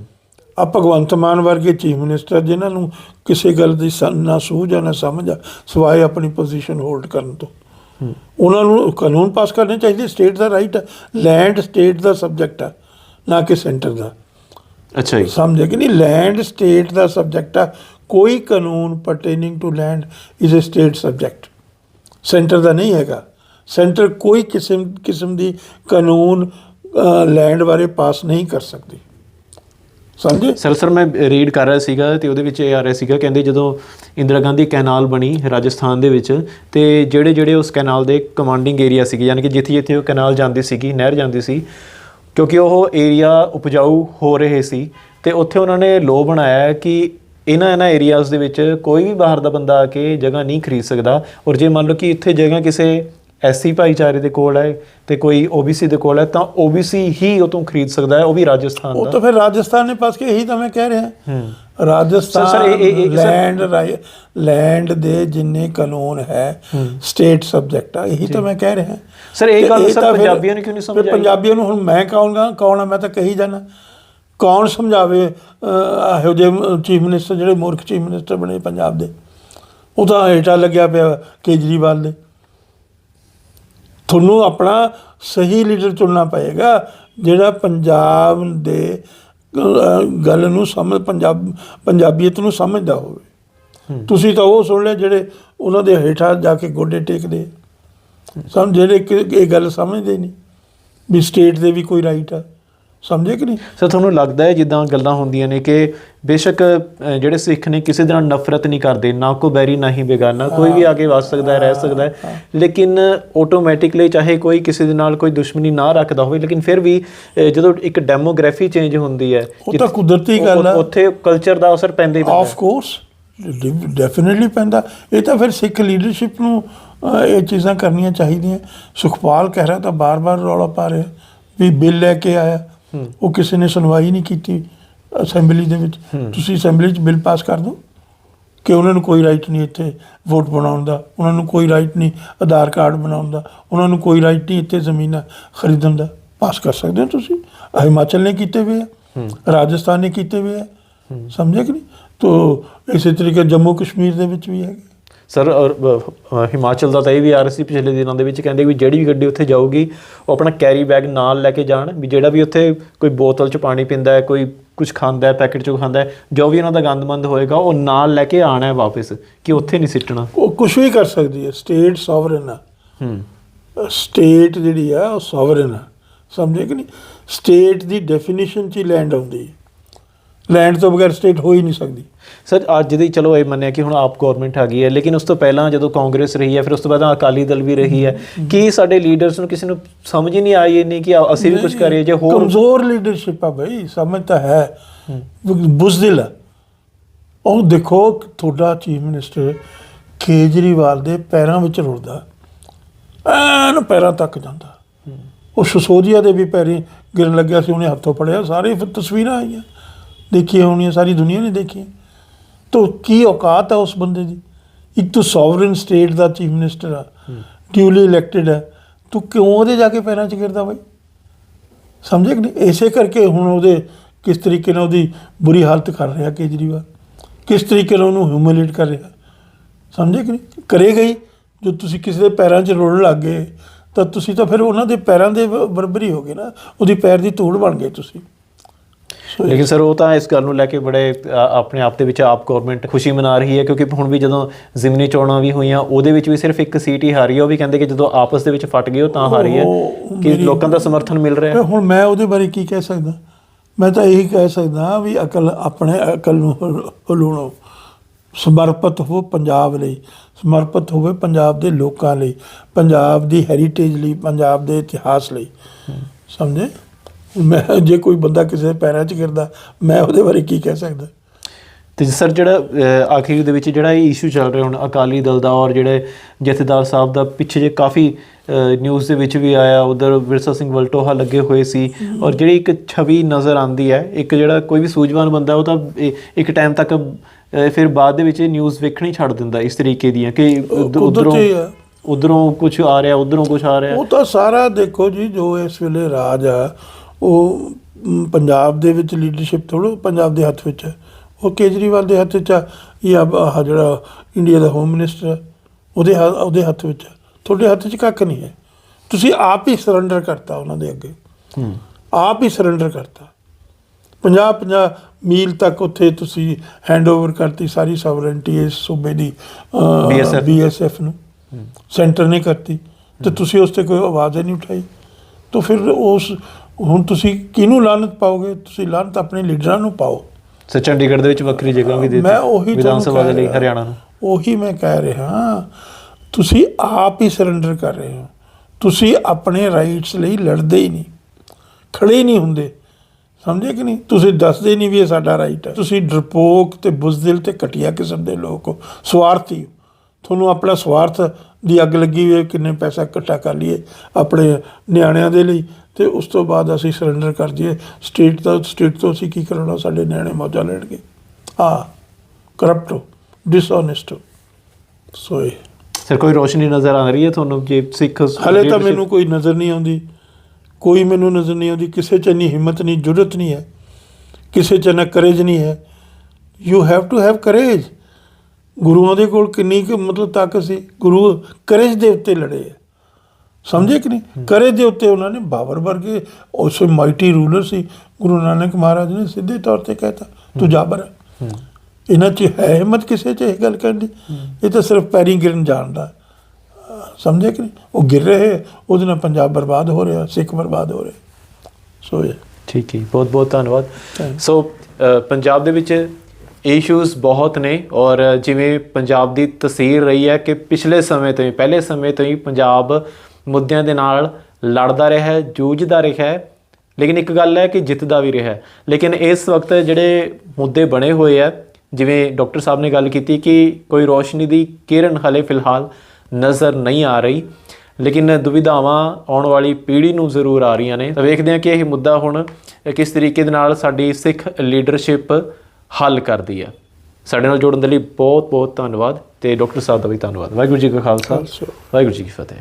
ਆ ਭਗਵੰਤ ਮਾਨ ਵਰਗੇ ਚੀਫ ਮਿਨਿਸਟਰ ਜਿਨ੍ਹਾਂ ਨੂੰ ਕਿਸੇ ਗੱਲ ਦੀ ਨਾ ਸੂਝ ਨਾ ਸਮਝ ਆ ਸਿਵਾਏ ਆਪਣੀ ਪੋਜੀਸ਼ਨ ਹੋਲਡ ਕਰਨ ਤੋਂ। ਉਹਨਾਂ ਨੂੰ ਕਾਨੂੰਨ ਪਾਸ ਕਰਨੇ ਚਾਹੀਦੇ ਸਟੇਟ ਦਾ ਰਾਈਟ ਲੈਂਡ ਸਟੇਟ ਦਾ ਸਬਜੈਕਟ ਹੈ ਨਾ ਕਿ ਸੈਂਟਰ ਦਾ। ਅੱਛਾ ਜੀ। ਸਮਝੇ ਕਿ ਨਹੀਂ? ਲੈਂਡ ਸਟੇਟ ਦਾ ਸਬਜੈਕਟ ਹੈ ਕੋਈ ਕਾਨੂੰਨ pertaining to land is a state subject centre ਦਾ ਨਹੀਂ ਹੈਗਾ। ਸੈਂਟਰ ਕੋਈ ਕਿਸਮ ਕਿਸਮ ਦੀ ਕਾਨੂੰਨ ਲੈਂਡ ਬਾਰੇ ਪਾਸ ਨਹੀਂ ਕਰ ਸਕਦੀ। ਸਮਝੇ? ਸਰ ਸਰ, ਮੈਂ ਰੀਡ ਕਰ ਰਿਹਾ ਸੀਗਾ ਤੇ ਉਹਦੇ ਵਿੱਚ ਇਹ ਆ ਰਿਹਾ ਸੀਗਾ, ਕਹਿੰਦੇ ਜਦੋਂ ਇੰਦਰਾ ਗਾਂਧੀ ਕੈਨਾਲ ਬਣੀ ਰਾਜਸਥਾਨ ਦੇ ਵਿੱਚ, ਤੇ ਜਿਹੜੇ ਜਿਹੜੇ ਉਸ ਕੈਨਾਲ ਦੇ ਕਮਾਂਡਿੰਗ ਏਰੀਆ ਸੀਗੇ, ਯਾਨੀ ਕਿ ਜਿੱਥੇ ਜਿੱਥੇ ਉਹ ਕੈਨਾਲ ਜਾਂਦੀ ਸੀਗੀ, ਨਹਿਰ ਜਾਂਦੀ ਸੀ, ਕਿਉਂਕਿ ਉਹ ਏਰੀਆ ਉਪਜਾਊ ਹੋ ਰਹੇ ਸੀ, ਤੇ ਉੱਥੇ ਉਹਨਾਂ ਨੇ ਲੋ ਬਣਾਇਆ ਕਿ ਇਹਨਾਂ ਇਹਨਾਂ ਏਰੀਆਜ਼ ਦੇ ਵਿੱਚ ਕੋਈ ਵੀ ਬਾਹਰ ਦਾ ਬੰਦਾ ਆ ਕੇ ਜਗ੍ਹਾ ਨਹੀਂ ਖਰੀਦ ਸਕਦਾ, ਔਰ ਜੇ ਮੰਨ ਲਓ ਕਿ ਇੱਥੇ ਜਗ੍ਹਾ ਕਿਸੇ ਐਸਸੀ ਭਾਈਚਾਰੇ ਦੇ ਕੋਲ ਹੈ ਤੇ ਕੋਈ ਓਬੀਸੀ ਦੇ ਕੋਲ ਹੈ ਤਾਂ ਓਬੀਸੀ ਹੀ ਉਹ ਤੋਂ ਖਰੀਦ ਸਕਦਾ ਹੈ ਉਹ ਵੀ ਰਾਜਸਥਾਨ ਉਹ ਦਾ। ਤਾਂ ਫਿਰ ਰਾਜਸਥਾਨ ਨੇ ਪਾਸ ਕੇ ਇਹੀ ਤਾਂ ਮੈਂ ਕਹਿ ਰਿਹਾ। ਹੂੰ। ਰਾਜਸਥਾਨ ਲੈਂਡ ਲੈਂਡ ਦੇ ਜਿੰਨੇ ਕਾਨੂੰਨ ਹੈ ਸਟੇਟ ਸਬਜੈਕਟ ਆ ਇਹੀ ਤਾਂ ਮੈਂ ਕਹਿ ਰਿਹਾ। ਸਰ, ਇਹ ਗੱਲ ਸਰ ਪੰਜਾਬੀਆਂ ਨੂੰ ਕਿਉਂ ਨਹੀਂ ਸਮਝ ਆਈ? ਪੰਜਾਬੀਆਂ ਨੂੰ ਹੁਣ ਮੈਂ ਕਹਾਂਗਾ ਕੌਣ ਆ? ਮੈਂ ਤਾਂ ਕਹੀ ਜਾਣਾ ਕੌਣ ਸਮਝਾਵੇ ਇਹੋ ਜਿਹੇ ਚੀਫ ਮਿਨਿਸਟਰ ਜਿਹੜੇ ਮੂਰਖ ਚੀਫ ਮਿਨਿਸਟਰ ਬਣੇ ਪੰਜਾਬ ਦੇ? ਉਹ ਤਾਂ ਹੇਠਾਂ ਲੱਗਿਆ ਪਿਆ ਕੇਜਰੀਵਾਲ ਦੇ। ਤੁਹਾਨੂੰ ਆਪਣਾ ਸਹੀ ਲੀਡਰ ਚੁਣਨਾ ਪਏਗਾ ਜਿਹੜਾ ਪੰਜਾਬ ਦੇ ਗੱਲ ਨੂੰ ਸਮਝ ਪੰਜਾਬ ਪੰਜਾਬੀਅਤ ਨੂੰ ਸਮਝਦਾ ਹੋਵੇ। ਤੁਸੀਂ ਤਾਂ ਉਹ ਸੁਣ ਲਿਆ ਜਿਹੜੇ ਉਹਨਾਂ ਦੇ ਹੇਠਾਂ ਜਾ ਕੇ ਗੋਡੇ ਟੇਕਦੇ। ਸਮ ਜਿਹੜੇ ਇਹ ਗੱਲ ਸਮਝਦੇ ਨਹੀਂ ਵੀ ਸਟੇਟ ਦੇ ਵੀ ਕੋਈ ਰਾਈਟ ਆ। ਸਮਝੇ ਕਿ ਨਹੀਂ? ਸਰ ਤੁਹਾਨੂੰ ਲੱਗਦਾ ਹੈ ਜਿੱਦਾਂ ਗੱਲਾਂ ਹੁੰਦੀਆਂ ਨੇ ਕਿ ਬੇਸ਼ੱਕ ਜਿਹੜੇ ਸਿੱਖ ਨੇ ਕਿਸੇ ਦੇ ਨਾਲ ਨਫ਼ਰਤ ਨਹੀਂ ਕਰਦੇ ਨਾ ਕੋ ਬੈਰੀ ਨਾ ਹੀ ਬੇਗਾਨਾ ਕੋਈ ਵੀ ਆ ਕੇ ਵਸ ਸਕਦਾ ਹੈ ਰਹਿ ਸਕਦਾ ਹੈ। ਲੇਕਿਨ ਆਟੋਮੈਟਿਕਲੀ ਚਾਹੇ ਕੋਈ ਕਿਸੇ ਦੇ ਨਾਲ ਕੋਈ ਦੁਸ਼ਮਣੀ ਨਾ ਰੱਖਦਾ ਹੋਵੇ ਲੇਕਿਨ ਫਿਰ ਵੀ ਜਦੋਂ ਇੱਕ ਡੈਮੋਗ੍ਰਾਫੀ ਚੇਂਜ ਹੁੰਦੀ ਹੈ ਉਹ ਤਾਂ ਕੁਦਰਤੀ ਗੱਲ ਉ- ਉੱਥੇ ਕਲਚਰ ਦਾ ਅਸਰ ਪੈਂਦਾ ਹੀ ਪੈਂਦਾ ਆਫ ਕੋਰਸ ਡੈਫੀਨਿਟਲੀ ਪੈਂਦਾ। ਇਹ ਤਾਂ ਫਿਰ ਸਿੱਖ ਲੀਡਰਸ਼ਿਪ ਨੂੰ ਇਹ ਚੀਜ਼ਾਂ ਕਰਨੀਆਂ ਚਾਹੀਦੀਆਂ। ਸੁਖਪਾਲ ਕਹਿ ਰਿਹਾ ਤਾਂ ਬਾਰ-ਬਾਰ ਰੌਲਾ ਪਾ ਰਿਹਾ। ਵੀ ਬਿੱਲ ਲੈ ਕੇ ਆਇਆ। ਉਹ ਕਿਸੇ ਨੇ ਸੁਣਵਾਈ ਨਹੀਂ ਕੀਤੀ ਅਸੈਂਬਲੀ ਦੇ ਵਿੱਚ। ਤੁਸੀਂ ਅਸੈਂਬਲੀ 'ਚ ਬਿੱਲ ਪਾਸ ਕਰ ਦਿਓ ਕਿ ਉਹਨਾਂ ਨੂੰ ਕੋਈ ਰਾਈਟ ਨਹੀਂ ਇੱਥੇ ਵੋਟ ਬਣਾਉਣ ਦਾ ਉਹਨਾਂ ਨੂੰ ਕੋਈ ਰਾਈਟ ਨਹੀਂ ਆਧਾਰ ਕਾਰਡ ਬਣਾਉਣ ਦਾ ਉਹਨਾਂ ਨੂੰ ਕੋਈ ਰਾਈਟ ਨਹੀਂ ਇੱਥੇ ਜ਼ਮੀਨਾਂ ਖਰੀਦਣ ਦਾ। ਪਾਸ ਕਰ ਸਕਦੇ ਹੋ ਤੁਸੀਂ। ਹਿਮਾਚਲ ਨੇ ਕੀਤੇ ਹੋਏ ਆ ਰਾਜਸਥਾਨ ਨੇ ਕੀਤੇ ਹੋਏ ਆ। ਸਮਝੇ ਕਿ ਨਹੀਂ? ਤੋ ਇਸੇ ਤਰੀਕੇ ਜੰਮੂ ਕਸ਼ਮੀਰ ਦੇ ਵਿੱਚ ਵੀ ਹੈਗੇ। ਸਰ ਔਰ ਹਿਮਾਚਲ ਦਾ ਤਾਂ ਇਹ ਵੀ ਆ ਰਿਹਾ ਸੀ ਪਿਛਲੇ ਦਿਨਾਂ ਦੇ ਵਿੱਚ ਕਹਿੰਦੇ ਵੀ ਜਿਹੜੀ ਵੀ ਗੱਡੀ ਉੱਥੇ ਜਾਊਗੀ ਉਹ ਆਪਣਾ ਕੈਰੀ ਬੈਗ ਨਾਲ ਲੈ ਕੇ ਜਾਣ ਵੀ ਜਿਹੜਾ ਵੀ ਉੱਥੇ ਕੋਈ ਬੋਤਲ 'ਚ ਪਾਣੀ ਪੀਂਦਾ ਹੈ ਕੋਈ ਕੁਝ ਖਾਂਦਾ ਹੈ ਪੈਕੇਟ 'ਚੋਂ ਖਾਂਦਾ ਹੈ ਜੋ ਵੀ ਉਹਨਾਂ ਦਾ ਗੰਦਮੰਦ ਹੋਏਗਾ ਉਹ ਨਾਲ ਲੈ ਕੇ ਆਣਾ ਹੈ ਵਾਪਸ ਕਿ ਉੱਥੇ ਨਹੀਂ ਸਿੱਟਣਾ। ਉਹ ਕੁਝ ਵੀ ਕਰ ਸਕਦੀ ਹੈ ਸਟੇਟ ਸੋਵਰਨ ਆ। ਹੂੰ। ਸਟੇਟ ਜਿਹੜੀ ਆ ਉਹ ਸੋਵਰਨ ਆ। ਸਮਝੇ ਕਿ ਨਹੀਂ? ਸਟੇਟ ਦੀ ਡੈਫੀਨੇਸ਼ਨ 'ਚ ਹੀ ਲੈਂਡ ਆਉਂਦੀ। ਹੈ ਲੈਂਡ ਤੋਂ ਬਗੈਰ ਸਟੇਟ ਹੋ ਹੀ ਨਹੀਂ ਸਕਦੀ। ਸਰ ਅੱਜ ਦੀ ਚਲੋ ਇਹ ਮੰਨਿਆ ਕਿ ਹੁਣ ਆਪ ਗਵਰਨਮੈਂਟ ਹੈਗੀ ਹੈ ਲੇਕਿਨ ਉਸ ਤੋਂ ਪਹਿਲਾਂ ਜਦੋਂ ਕਾਂਗਰਸ ਰਹੀ ਹੈ ਫਿਰ ਉਸ ਤੋਂ ਬਾਅਦ ਅਕਾਲੀ ਦਲ ਵੀ ਰਹੀ ਹੈ। ਕੀ ਸਾਡੇ ਲੀਡਰਸ ਨੂੰ ਕਿਸੇ ਨੂੰ ਸਮਝ ਹੀ ਨਹੀਂ ਆਈ ਇਹ ਨਹੀਂ ਕਿ ਅਸੀਂ ਵੀ ਕੁਝ ਕਰੀਏ ਜੇ ਹੋਰ ਕਮਜ਼ੋਰ ਲੀਡਰਸ਼ਿਪ ਆ ਭਾਈ ਸਮਝ ਤਾਂ ਹੈ। ਬੁਜ਼ਦਿਲ ਆ। ਉਹ ਦੇਖੋ ਤੁਹਾਡਾ ਚੀਫ ਮਿਨਿਸਟਰ ਕੇਜਰੀਵਾਲ ਦੇ ਪੈਰਾਂ ਵਿੱਚ ਰੁੜਦਾ ਐਨ ਪੈਰਾਂ ਤੱਕ ਜਾਂਦਾ। ਉਹ ਸ਼ਸੋਦੀਆ ਦੇ ਵੀ ਪੈਰੀ ਗਿਰਨ ਲੱਗਿਆ ਸੀ ਉਹਨੇ ਹੱਥੋਂ ਫੜਿਆ ਸਾਰੇ ਫਿਰ ਤਸਵੀਰਾਂ ਆਈਆਂ। ਦੇਖੀਆਂ ਹੋਣੀਆਂ ਸਾਰੀ ਦੁਨੀਆ ਨੇ ਦੇਖੀਆਂ ਤੋ ਕੀ ਔਕਾਤ ਹੈ ਉਸ ਬੰਦੇ ਦੀ? ਇੱਕ ਤਾਂ ਸੋਵਰਨ ਸਟੇਟ ਦਾ ਚੀਫ ਮਿਨਿਸਟਰ ਆ ਡਿਊਲੀ ਇਲੈਕਟਿਡ ਹੈ ਤੂੰ ਕਿਉਂ ਉਹਦੇ ਜਾ ਕੇ ਪੈਰਾਂ 'ਚ ਗਿਰਦਾ ਬਾਈ? ਸਮਝੇ ਕਿ ਨਹੀਂ? ਇਸੇ ਕਰਕੇ ਹੁਣ ਉਹਦੇ ਕਿਸ ਤਰੀਕੇ ਨਾਲ ਉਹਦੀ ਬੁਰੀ ਹਾਲਤ ਕਰ ਰਿਹਾ ਕੇਜਰੀਵਾਲ। ਕਿਸ ਤਰੀਕੇ ਨਾਲ ਉਹਨੂੰ ਹਿਊਮਿਲੇਟ ਕਰ ਰਿਹਾ। ਸਮਝੇ ਕਿ ਨਹੀਂ? ਕਰੇਗਾ ਹੀ ਜੋ ਤੁਸੀਂ ਕਿਸੇ ਦੇ ਪੈਰਾਂ 'ਚ ਰੋਣ ਲੱਗ ਗਏ ਤਾਂ ਤੁਸੀਂ ਤਾਂ ਫਿਰ ਉਹਨਾਂ ਦੇ ਪੈਰਾਂ ਦੇ ਬਰਾਬਰ ਹੀ ਹੋਗੇ ਨਾ। ਉਹਦੀ ਪੈਰ ਦੀ ਧੂੜ ਬਣ ਗਏ ਤੁਸੀਂ। ਲੇਕਿਨ ਸਰ ਉਹ ਤਾਂ ਇਸ ਗੱਲ ਨੂੰ ਲੈ ਕੇ ਬੜੇ ਆਪਣੇ ਆਪ ਦੇ ਵਿੱਚ ਆਪ ਗਵਰਨਮੈਂਟ ਖੁਸ਼ੀ ਮਨਾ ਰਹੀ ਹੈ ਕਿਉਂਕਿ ਹੁਣ ਵੀ ਜਦੋਂ ਜ਼ਿਮਨੀ ਚੋਣਾਂ ਵੀ ਹੋਈਆਂ ਉਹਦੇ ਵਿੱਚ ਵੀ ਸਿਰਫ ਇੱਕ ਸੀਟ ਹੀ ਹਾਰੀ ਹੈ। ਉਹ ਵੀ ਕਹਿੰਦੇ ਕਿ ਜਦੋਂ ਆਪਸ ਦੇ ਵਿੱਚ ਫਟ ਗਏ ਉਹ ਤਾਂ ਹਾਰੀ ਹੈ ਕਿ ਲੋਕਾਂ ਦਾ ਸਮਰਥਨ ਮਿਲ ਰਿਹਾ ਹੁਣ ਮੈਂ ਉਹਦੇ ਬਾਰੇ ਕੀ ਕਹਿ ਸਕਦਾ? ਮੈਂ ਤਾਂ ਇਹੀ ਕਹਿ ਸਕਦਾ ਵੀ ਅਕਲ ਆਪਣੇ ਅਕਲ ਨੂੰ ਹਲ- ਹਲੂਣੋ। ਸਮਰਪਿਤ ਹੋ ਪੰਜਾਬ ਲਈ ਸਮਰਪਿਤ ਹੋਵੇ ਪੰਜਾਬ ਦੇ ਲੋਕਾਂ ਲਈ ਪੰਜਾਬ ਦੀ ਹੈਰੀਟੇਜ ਲਈ ਪੰਜਾਬ ਦੇ ਇਤਿਹਾਸ ਲਈ। ਸਮਝੇ? ਮੈਂ ਜੇ ਕੋਈ ਬੰਦਾ ਕਿਸੇ ਦੇ ਪੈਰਾਂ 'ਚ ਗਿਰਦਾ ਮੈਂ ਉਹਦੇ ਬਾਰੇ ਕੀ ਕਹਿ ਸਕਦਾ? ਤੇ ਸਰ ਜਿਹੜਾ ਆਖਿਰ ਦੇ ਵਿੱਚ ਜਿਹੜਾ ਇਹ ਇਸ਼ੂ ਚੱਲ ਰਿਹਾ ਹੁਣ ਅਕਾਲੀ ਦਲ ਦਾ ਔਰ ਜਿਹੜੇ ਜਥੇਦਾਰ ਸਾਹਿਬ ਦਾ ਪਿੱਛੇ ਜੇ ਕਾਫੀ ਨਿਊਜ਼ ਦੇ ਵਿੱਚ ਵੀ ਆਇਆ ਉਧਰ ਵਿਰਸਾ ਸਿੰਘ ਵਲਟੋਹਾ ਲੱਗੇ ਹੋਏ ਸੀ ਔਰ ਜਿਹੜੀ ਇੱਕ ਛਵੀ ਨਜ਼ਰ ਆਂਦੀ ਹੈ ਇੱਕ ਜਿਹੜਾ ਕੋਈ ਵੀ ਸੂਝਵਾਨ ਬੰਦਾ ਉਹ ਤਾਂ ਇੱਕ ਟਾਈਮ ਤੱਕ ਫਿਰ ਬਾਅਦ ਦੇ ਵਿੱਚ ਇਹ ਨਿਊਜ਼ ਵੇਖਣੀ ਛੱਡ ਦਿੰਦਾ ਇਸ ਤਰੀਕੇ ਦੀਆਂ ਕਿ ਉਧਰੋਂ। ਉਧਰੋਂ ਕੁਝ ਆ ਰਿਹਾ ਉਧਰੋਂ ਕੁਝ ਆ ਰਿਹਾ। ਉਹ ਤਾਂ ਸਾਰਾ ਦੇਖੋ ਜੀ ਜੋ ਇਸ ਵੇਲੇ ਰਾਜ ਆ ਉਹ ਪੰਜਾਬ ਦੇ ਵਿੱਚ ਲੀਡਰਸ਼ਿਪ ਥੋੜ੍ਹਾ ਪੰਜਾਬ ਦੇ ਹੱਥ ਵਿੱਚ ਹੈ। ਉਹ ਕੇਜਰੀਵਾਲ ਦੇ ਹੱਥ ਵਿੱਚ ਆ ਜਿਹੜਾ ਇੰਡੀਆ ਦਾ ਹੋਮ ਮਿਨਿਸਟਰ ਉਹਦੇ ਉਹਦੇ ਹੱਥ ਵਿੱਚ ਤੁਹਾਡੇ ਹੱਥ 'ਚ ਕੱਖ ਨਹੀਂ ਹੈ। ਤੁਸੀਂ ਆਪ ਹੀ ਸਰੈਂਡਰ ਕਰਤਾ ਉਹਨਾਂ ਦੇ ਅੱਗੇ। ਹੂੰ। ਆਪ ਹੀ ਸਰੈਂਡਰ ਕਰਤਾ। 50 50 ਮੀਲ ਤੱਕ ਉੱਥੇ ਤੁਸੀਂ ਹੈਂਡਓਵਰ ਕਰਤੀ ਸਾਰੀ ਸਵਰਨਟੀ ਇਸ ਸੂਬੇ ਦੀ ਬੀਐਸਐਫ ਨੂੰ। ਸੈਂਟਰ ਨੇ। ਕਰਤੀ। ਤੇ ਤੁਸੀਂ ਉਸ ਤੇ ਕੋਈ ਆਵਾਜ਼ ਨਹੀਂ ਉਠਾਈ। ਤਾਂ ਫਿਰ ਉਸ ਹੁਣ ਤੁਸੀਂ ਕਿਹਨੂੰ ਲਾਨਤ ਪਾਓਗੇ? ਤੁਸੀਂ ਲਾਨਤ ਆਪਣੇ ਲੀਡਰਾਂ ਨੂੰ ਪਾਓ। ਸੋ ਚੰਡੀਗੜ੍ਹ ਦੇ ਵਿੱਚ ਵੱਖਰੀ ਜਗ੍ਹਾ ਵੀ ਦੇ ਮੈਂ ਉਹੀ ਵਿਧਾਨ ਸਭਾ ਦੇ ਲਈ। ਹਰਿਆਣਾ ਨੂੰ। ਉਹੀ ਮੈਂ ਕਹਿ ਰਿਹਾ। ਤੁਸੀਂ ਆਪ ਹੀ ਸਰੈਂਡਰ ਕਰ ਰਹੇ ਹੋ। ਤੁਸੀਂ ਆਪਣੇ ਰਾਈਟਸ ਲਈ ਲੜਦੇ ਹੀ ਨਹੀਂ। ਖੜੇ ਹੀ ਨਹੀਂ ਹੁੰਦੇ। ਸਮਝੇ ਕਿ ਨਹੀਂ? ਤੁਸੀਂ ਦੱਸਦੇ ਨਹੀਂ ਵੀ ਇਹ ਸਾਡਾ ਰਾਈਟ ਹੈ। ਤੁਸੀਂ ਡਰਪੋਕ ਤੇ ਬੁਜ਼ਦਿਲ ਤੇ ਘਟੀਆ ਕਿਸਮ ਦੇ ਲੋਕ ਹੋ। ਸਵਾਰਥੀ। ਤੁਹਾਨੂੰ ਆਪਣਾ ਸਵਾਰਥ ਦੀ ਅੱਗ ਲੱਗੀ ਹੋਈ ਕਿੰਨੇ ਪੈਸਾ ਇਕੱਠਾ ਕਰ ਲਈਏ ਆਪਣੇ ਨਿਆਣਿਆਂ ਦੇ ਲਈ। ਤੇ ਉਸ ਤੋਂ ਬਾਅਦ ਅਸੀਂ ਸਰੈਂਡਰ ਕਰ ਦਈਏ। ਸਟੇਟ ਦਾ ਸਟੇਟ ਤੋਂ ਅਸੀਂ ਕੀ ਕਰਨਾ ਸਾਡੇ ਨਿਆਣੇ ਮੌਜਾਂ ਲੈਣਗੇ। ਆ ਕਰਪਟ ਡਿਸਓਨੈਸਟ ਹੋ। ਸੋ ਇਹ ਸਰ ਕੋਈ ਰੋਸ਼ਨੀ ਨਜ਼ਰ ਆ ਰਹੀ ਹੈ ਤੁਹਾਨੂੰ? ਜੇ ਸਿੱਖ ਹਲੇ ਤਾਂ ਮੈਨੂੰ ਕੋਈ ਨਜ਼ਰ ਨਹੀਂ ਆਉਂਦੀ। ਕੋਈ ਮੈਨੂੰ ਨਜ਼ਰ ਨਹੀਂ ਆਉਂਦੀ। ਕਿਸੇ 'ਚ ਇੰਨੀ ਹਿੰਮਤ ਨਹੀਂ ਜੁਰਤ ਨਹੀਂ ਹੈ। ਕਿਸੇ 'ਚ ਨਾ ਕਰੇਜ ਨਹੀਂ ਹੈ। You have to have courage ਗੁਰੂਆਂ ਦੇ ਕੋਲ ਕਿੰਨੀ ਕੁ ਮਤਲਬ ਤਾਕਤ ਸੀ। ਗੁਰੂ ਕਰੇਜ ਦੇ ਉੱਤੇ ਲੜੇ ਹੈ। ਸਮਝੇ ਕਿ ਨਹੀਂ? ਕਰੇਜ ਦੇ ਉੱਤੇ ਉਹਨਾਂ ਨੇ ਬਾਬਰ ਵਰਗੇ ਉਸ ਮਾਈਟੀ ਰੂਲਰ ਸੀ ਗੁਰੂ ਨਾਨਕ ਮਹਾਰਾਜ ਨੇ ਸਿੱਧੇ ਤੌਰ ਤੇ ਕਹਿਤਾ ਤੂੰ ਜਾਬਰ ਹੈ ਇਹਨਾਂ 'ਚ ਹੈ ਹਿੰਮਤ ਕਿਸੇ 'ਚ ਇਹ ਗੱਲ ਕਰਨ ਦੀ? ਇਹ ਤਾਂ ਸਿਰਫ ਪੈਰੀ ਗਿਰਨ ਜਾਣਦਾ ਸਮਝੇ ਕਿ ਨਹੀਂ? ਉਹ ਗਿਰ ਰਹੇ ਉਹਦੇ ਨਾਲ ਪੰਜਾਬ ਬਰਬਾਦ ਹੋ ਰਿਹਾ ਸਿੱਖ ਬਰਬਾਦ ਹੋ ਰਹੇ। ਸੋ ਇਹ ਠੀਕ ਹੈ ਬਹੁਤ ਬਹੁਤ ਧੰਨਵਾਦ. ਸੋ ਪੰਜਾਬ ਦੇ ਵਿੱਚ ਇਸ਼ੂਜ਼ ਬਹੁਤ ਨੇ ਔਰ ਜਿਵੇਂ ਪੰਜਾਬ ਦੀ ਤਸਵੀਰ ਰਹੀ ਹੈ ਕਿ ਪਿਛਲੇ ਸਮੇਂ ਤੋਂ ਹੀ ਪਹਿਲੇ ਸਮੇਂ ਤੋਂ ਹੀ ਪੰਜਾਬ ਮੁੱਦਿਆਂ ਦੇ ਨਾਲ ਲੜਦਾ ਰਿਹਾ ਹੈ ਜੂਝਦਾ ਰਿਹਾ ਹੈ। ਲੇਕਿਨ ਇੱਕ ਗੱਲ ਹੈ ਕਿ ਜਿੱਤਦਾ ਵੀ ਰਿਹਾ ਹੈ। ਲੇਕਿਨ ਇਸ ਵਕਤ ਜਿਹੜੇ ਮੁੱਦੇ ਬਣੇ ਹੋਏ ਆ ਜਿਵੇਂ ਡਾਕਟਰ ਸਾਹਿਬ ਨੇ ਗੱਲ ਕੀਤੀ ਕਿ ਕੋਈ ਰੋਸ਼ਨੀ ਦੀ ਕਿਰਨ ਹਲੇ ਫਿਲਹਾਲ ਨਜ਼ਰ ਨਹੀਂ ਆ ਰਹੀ। ਲੇਕਿਨ ਦੁਵਿਧਾਵਾਂ ਆਉਣ ਵਾਲੀ ਪੀੜ੍ਹੀ ਨੂੰ ਜ਼ਰੂਰ ਆ ਰਹੀਆਂ ਨੇ। ਤਾਂ ਵੇਖਦੇ ਹਾਂ ਕਿ ਇਹ ਮੁੱਦਾ ਹੁਣ ਕਿਸ ਤਰੀਕੇ ਦੇ ਨਾਲ ਸਾਡੀ ਸਿੱਖ ਲੀਡਰਸ਼ਿਪ ਹੱਲ ਕਰਦੀ ਹੈ। ਸਾਡੇ ਨਾਲ ਜੁੜਨ ਦੇ ਲਈ ਬਹੁਤ ਬਹੁਤ ਧੰਨਵਾਦ ਤੇ ਡਾਕਟਰ ਸਾਹਿਬ ਦਾ ਵੀ ਧੰਨਵਾਦ। ਵਾਹਿਗੁਰੂ ਜੀ ਕਾ ਖਾਲਸਾ। ਖਾਲਸਾ। ਵਾਹਿਗੁਰੂ ਜੀ ਕੀ ਫਤਿਹ।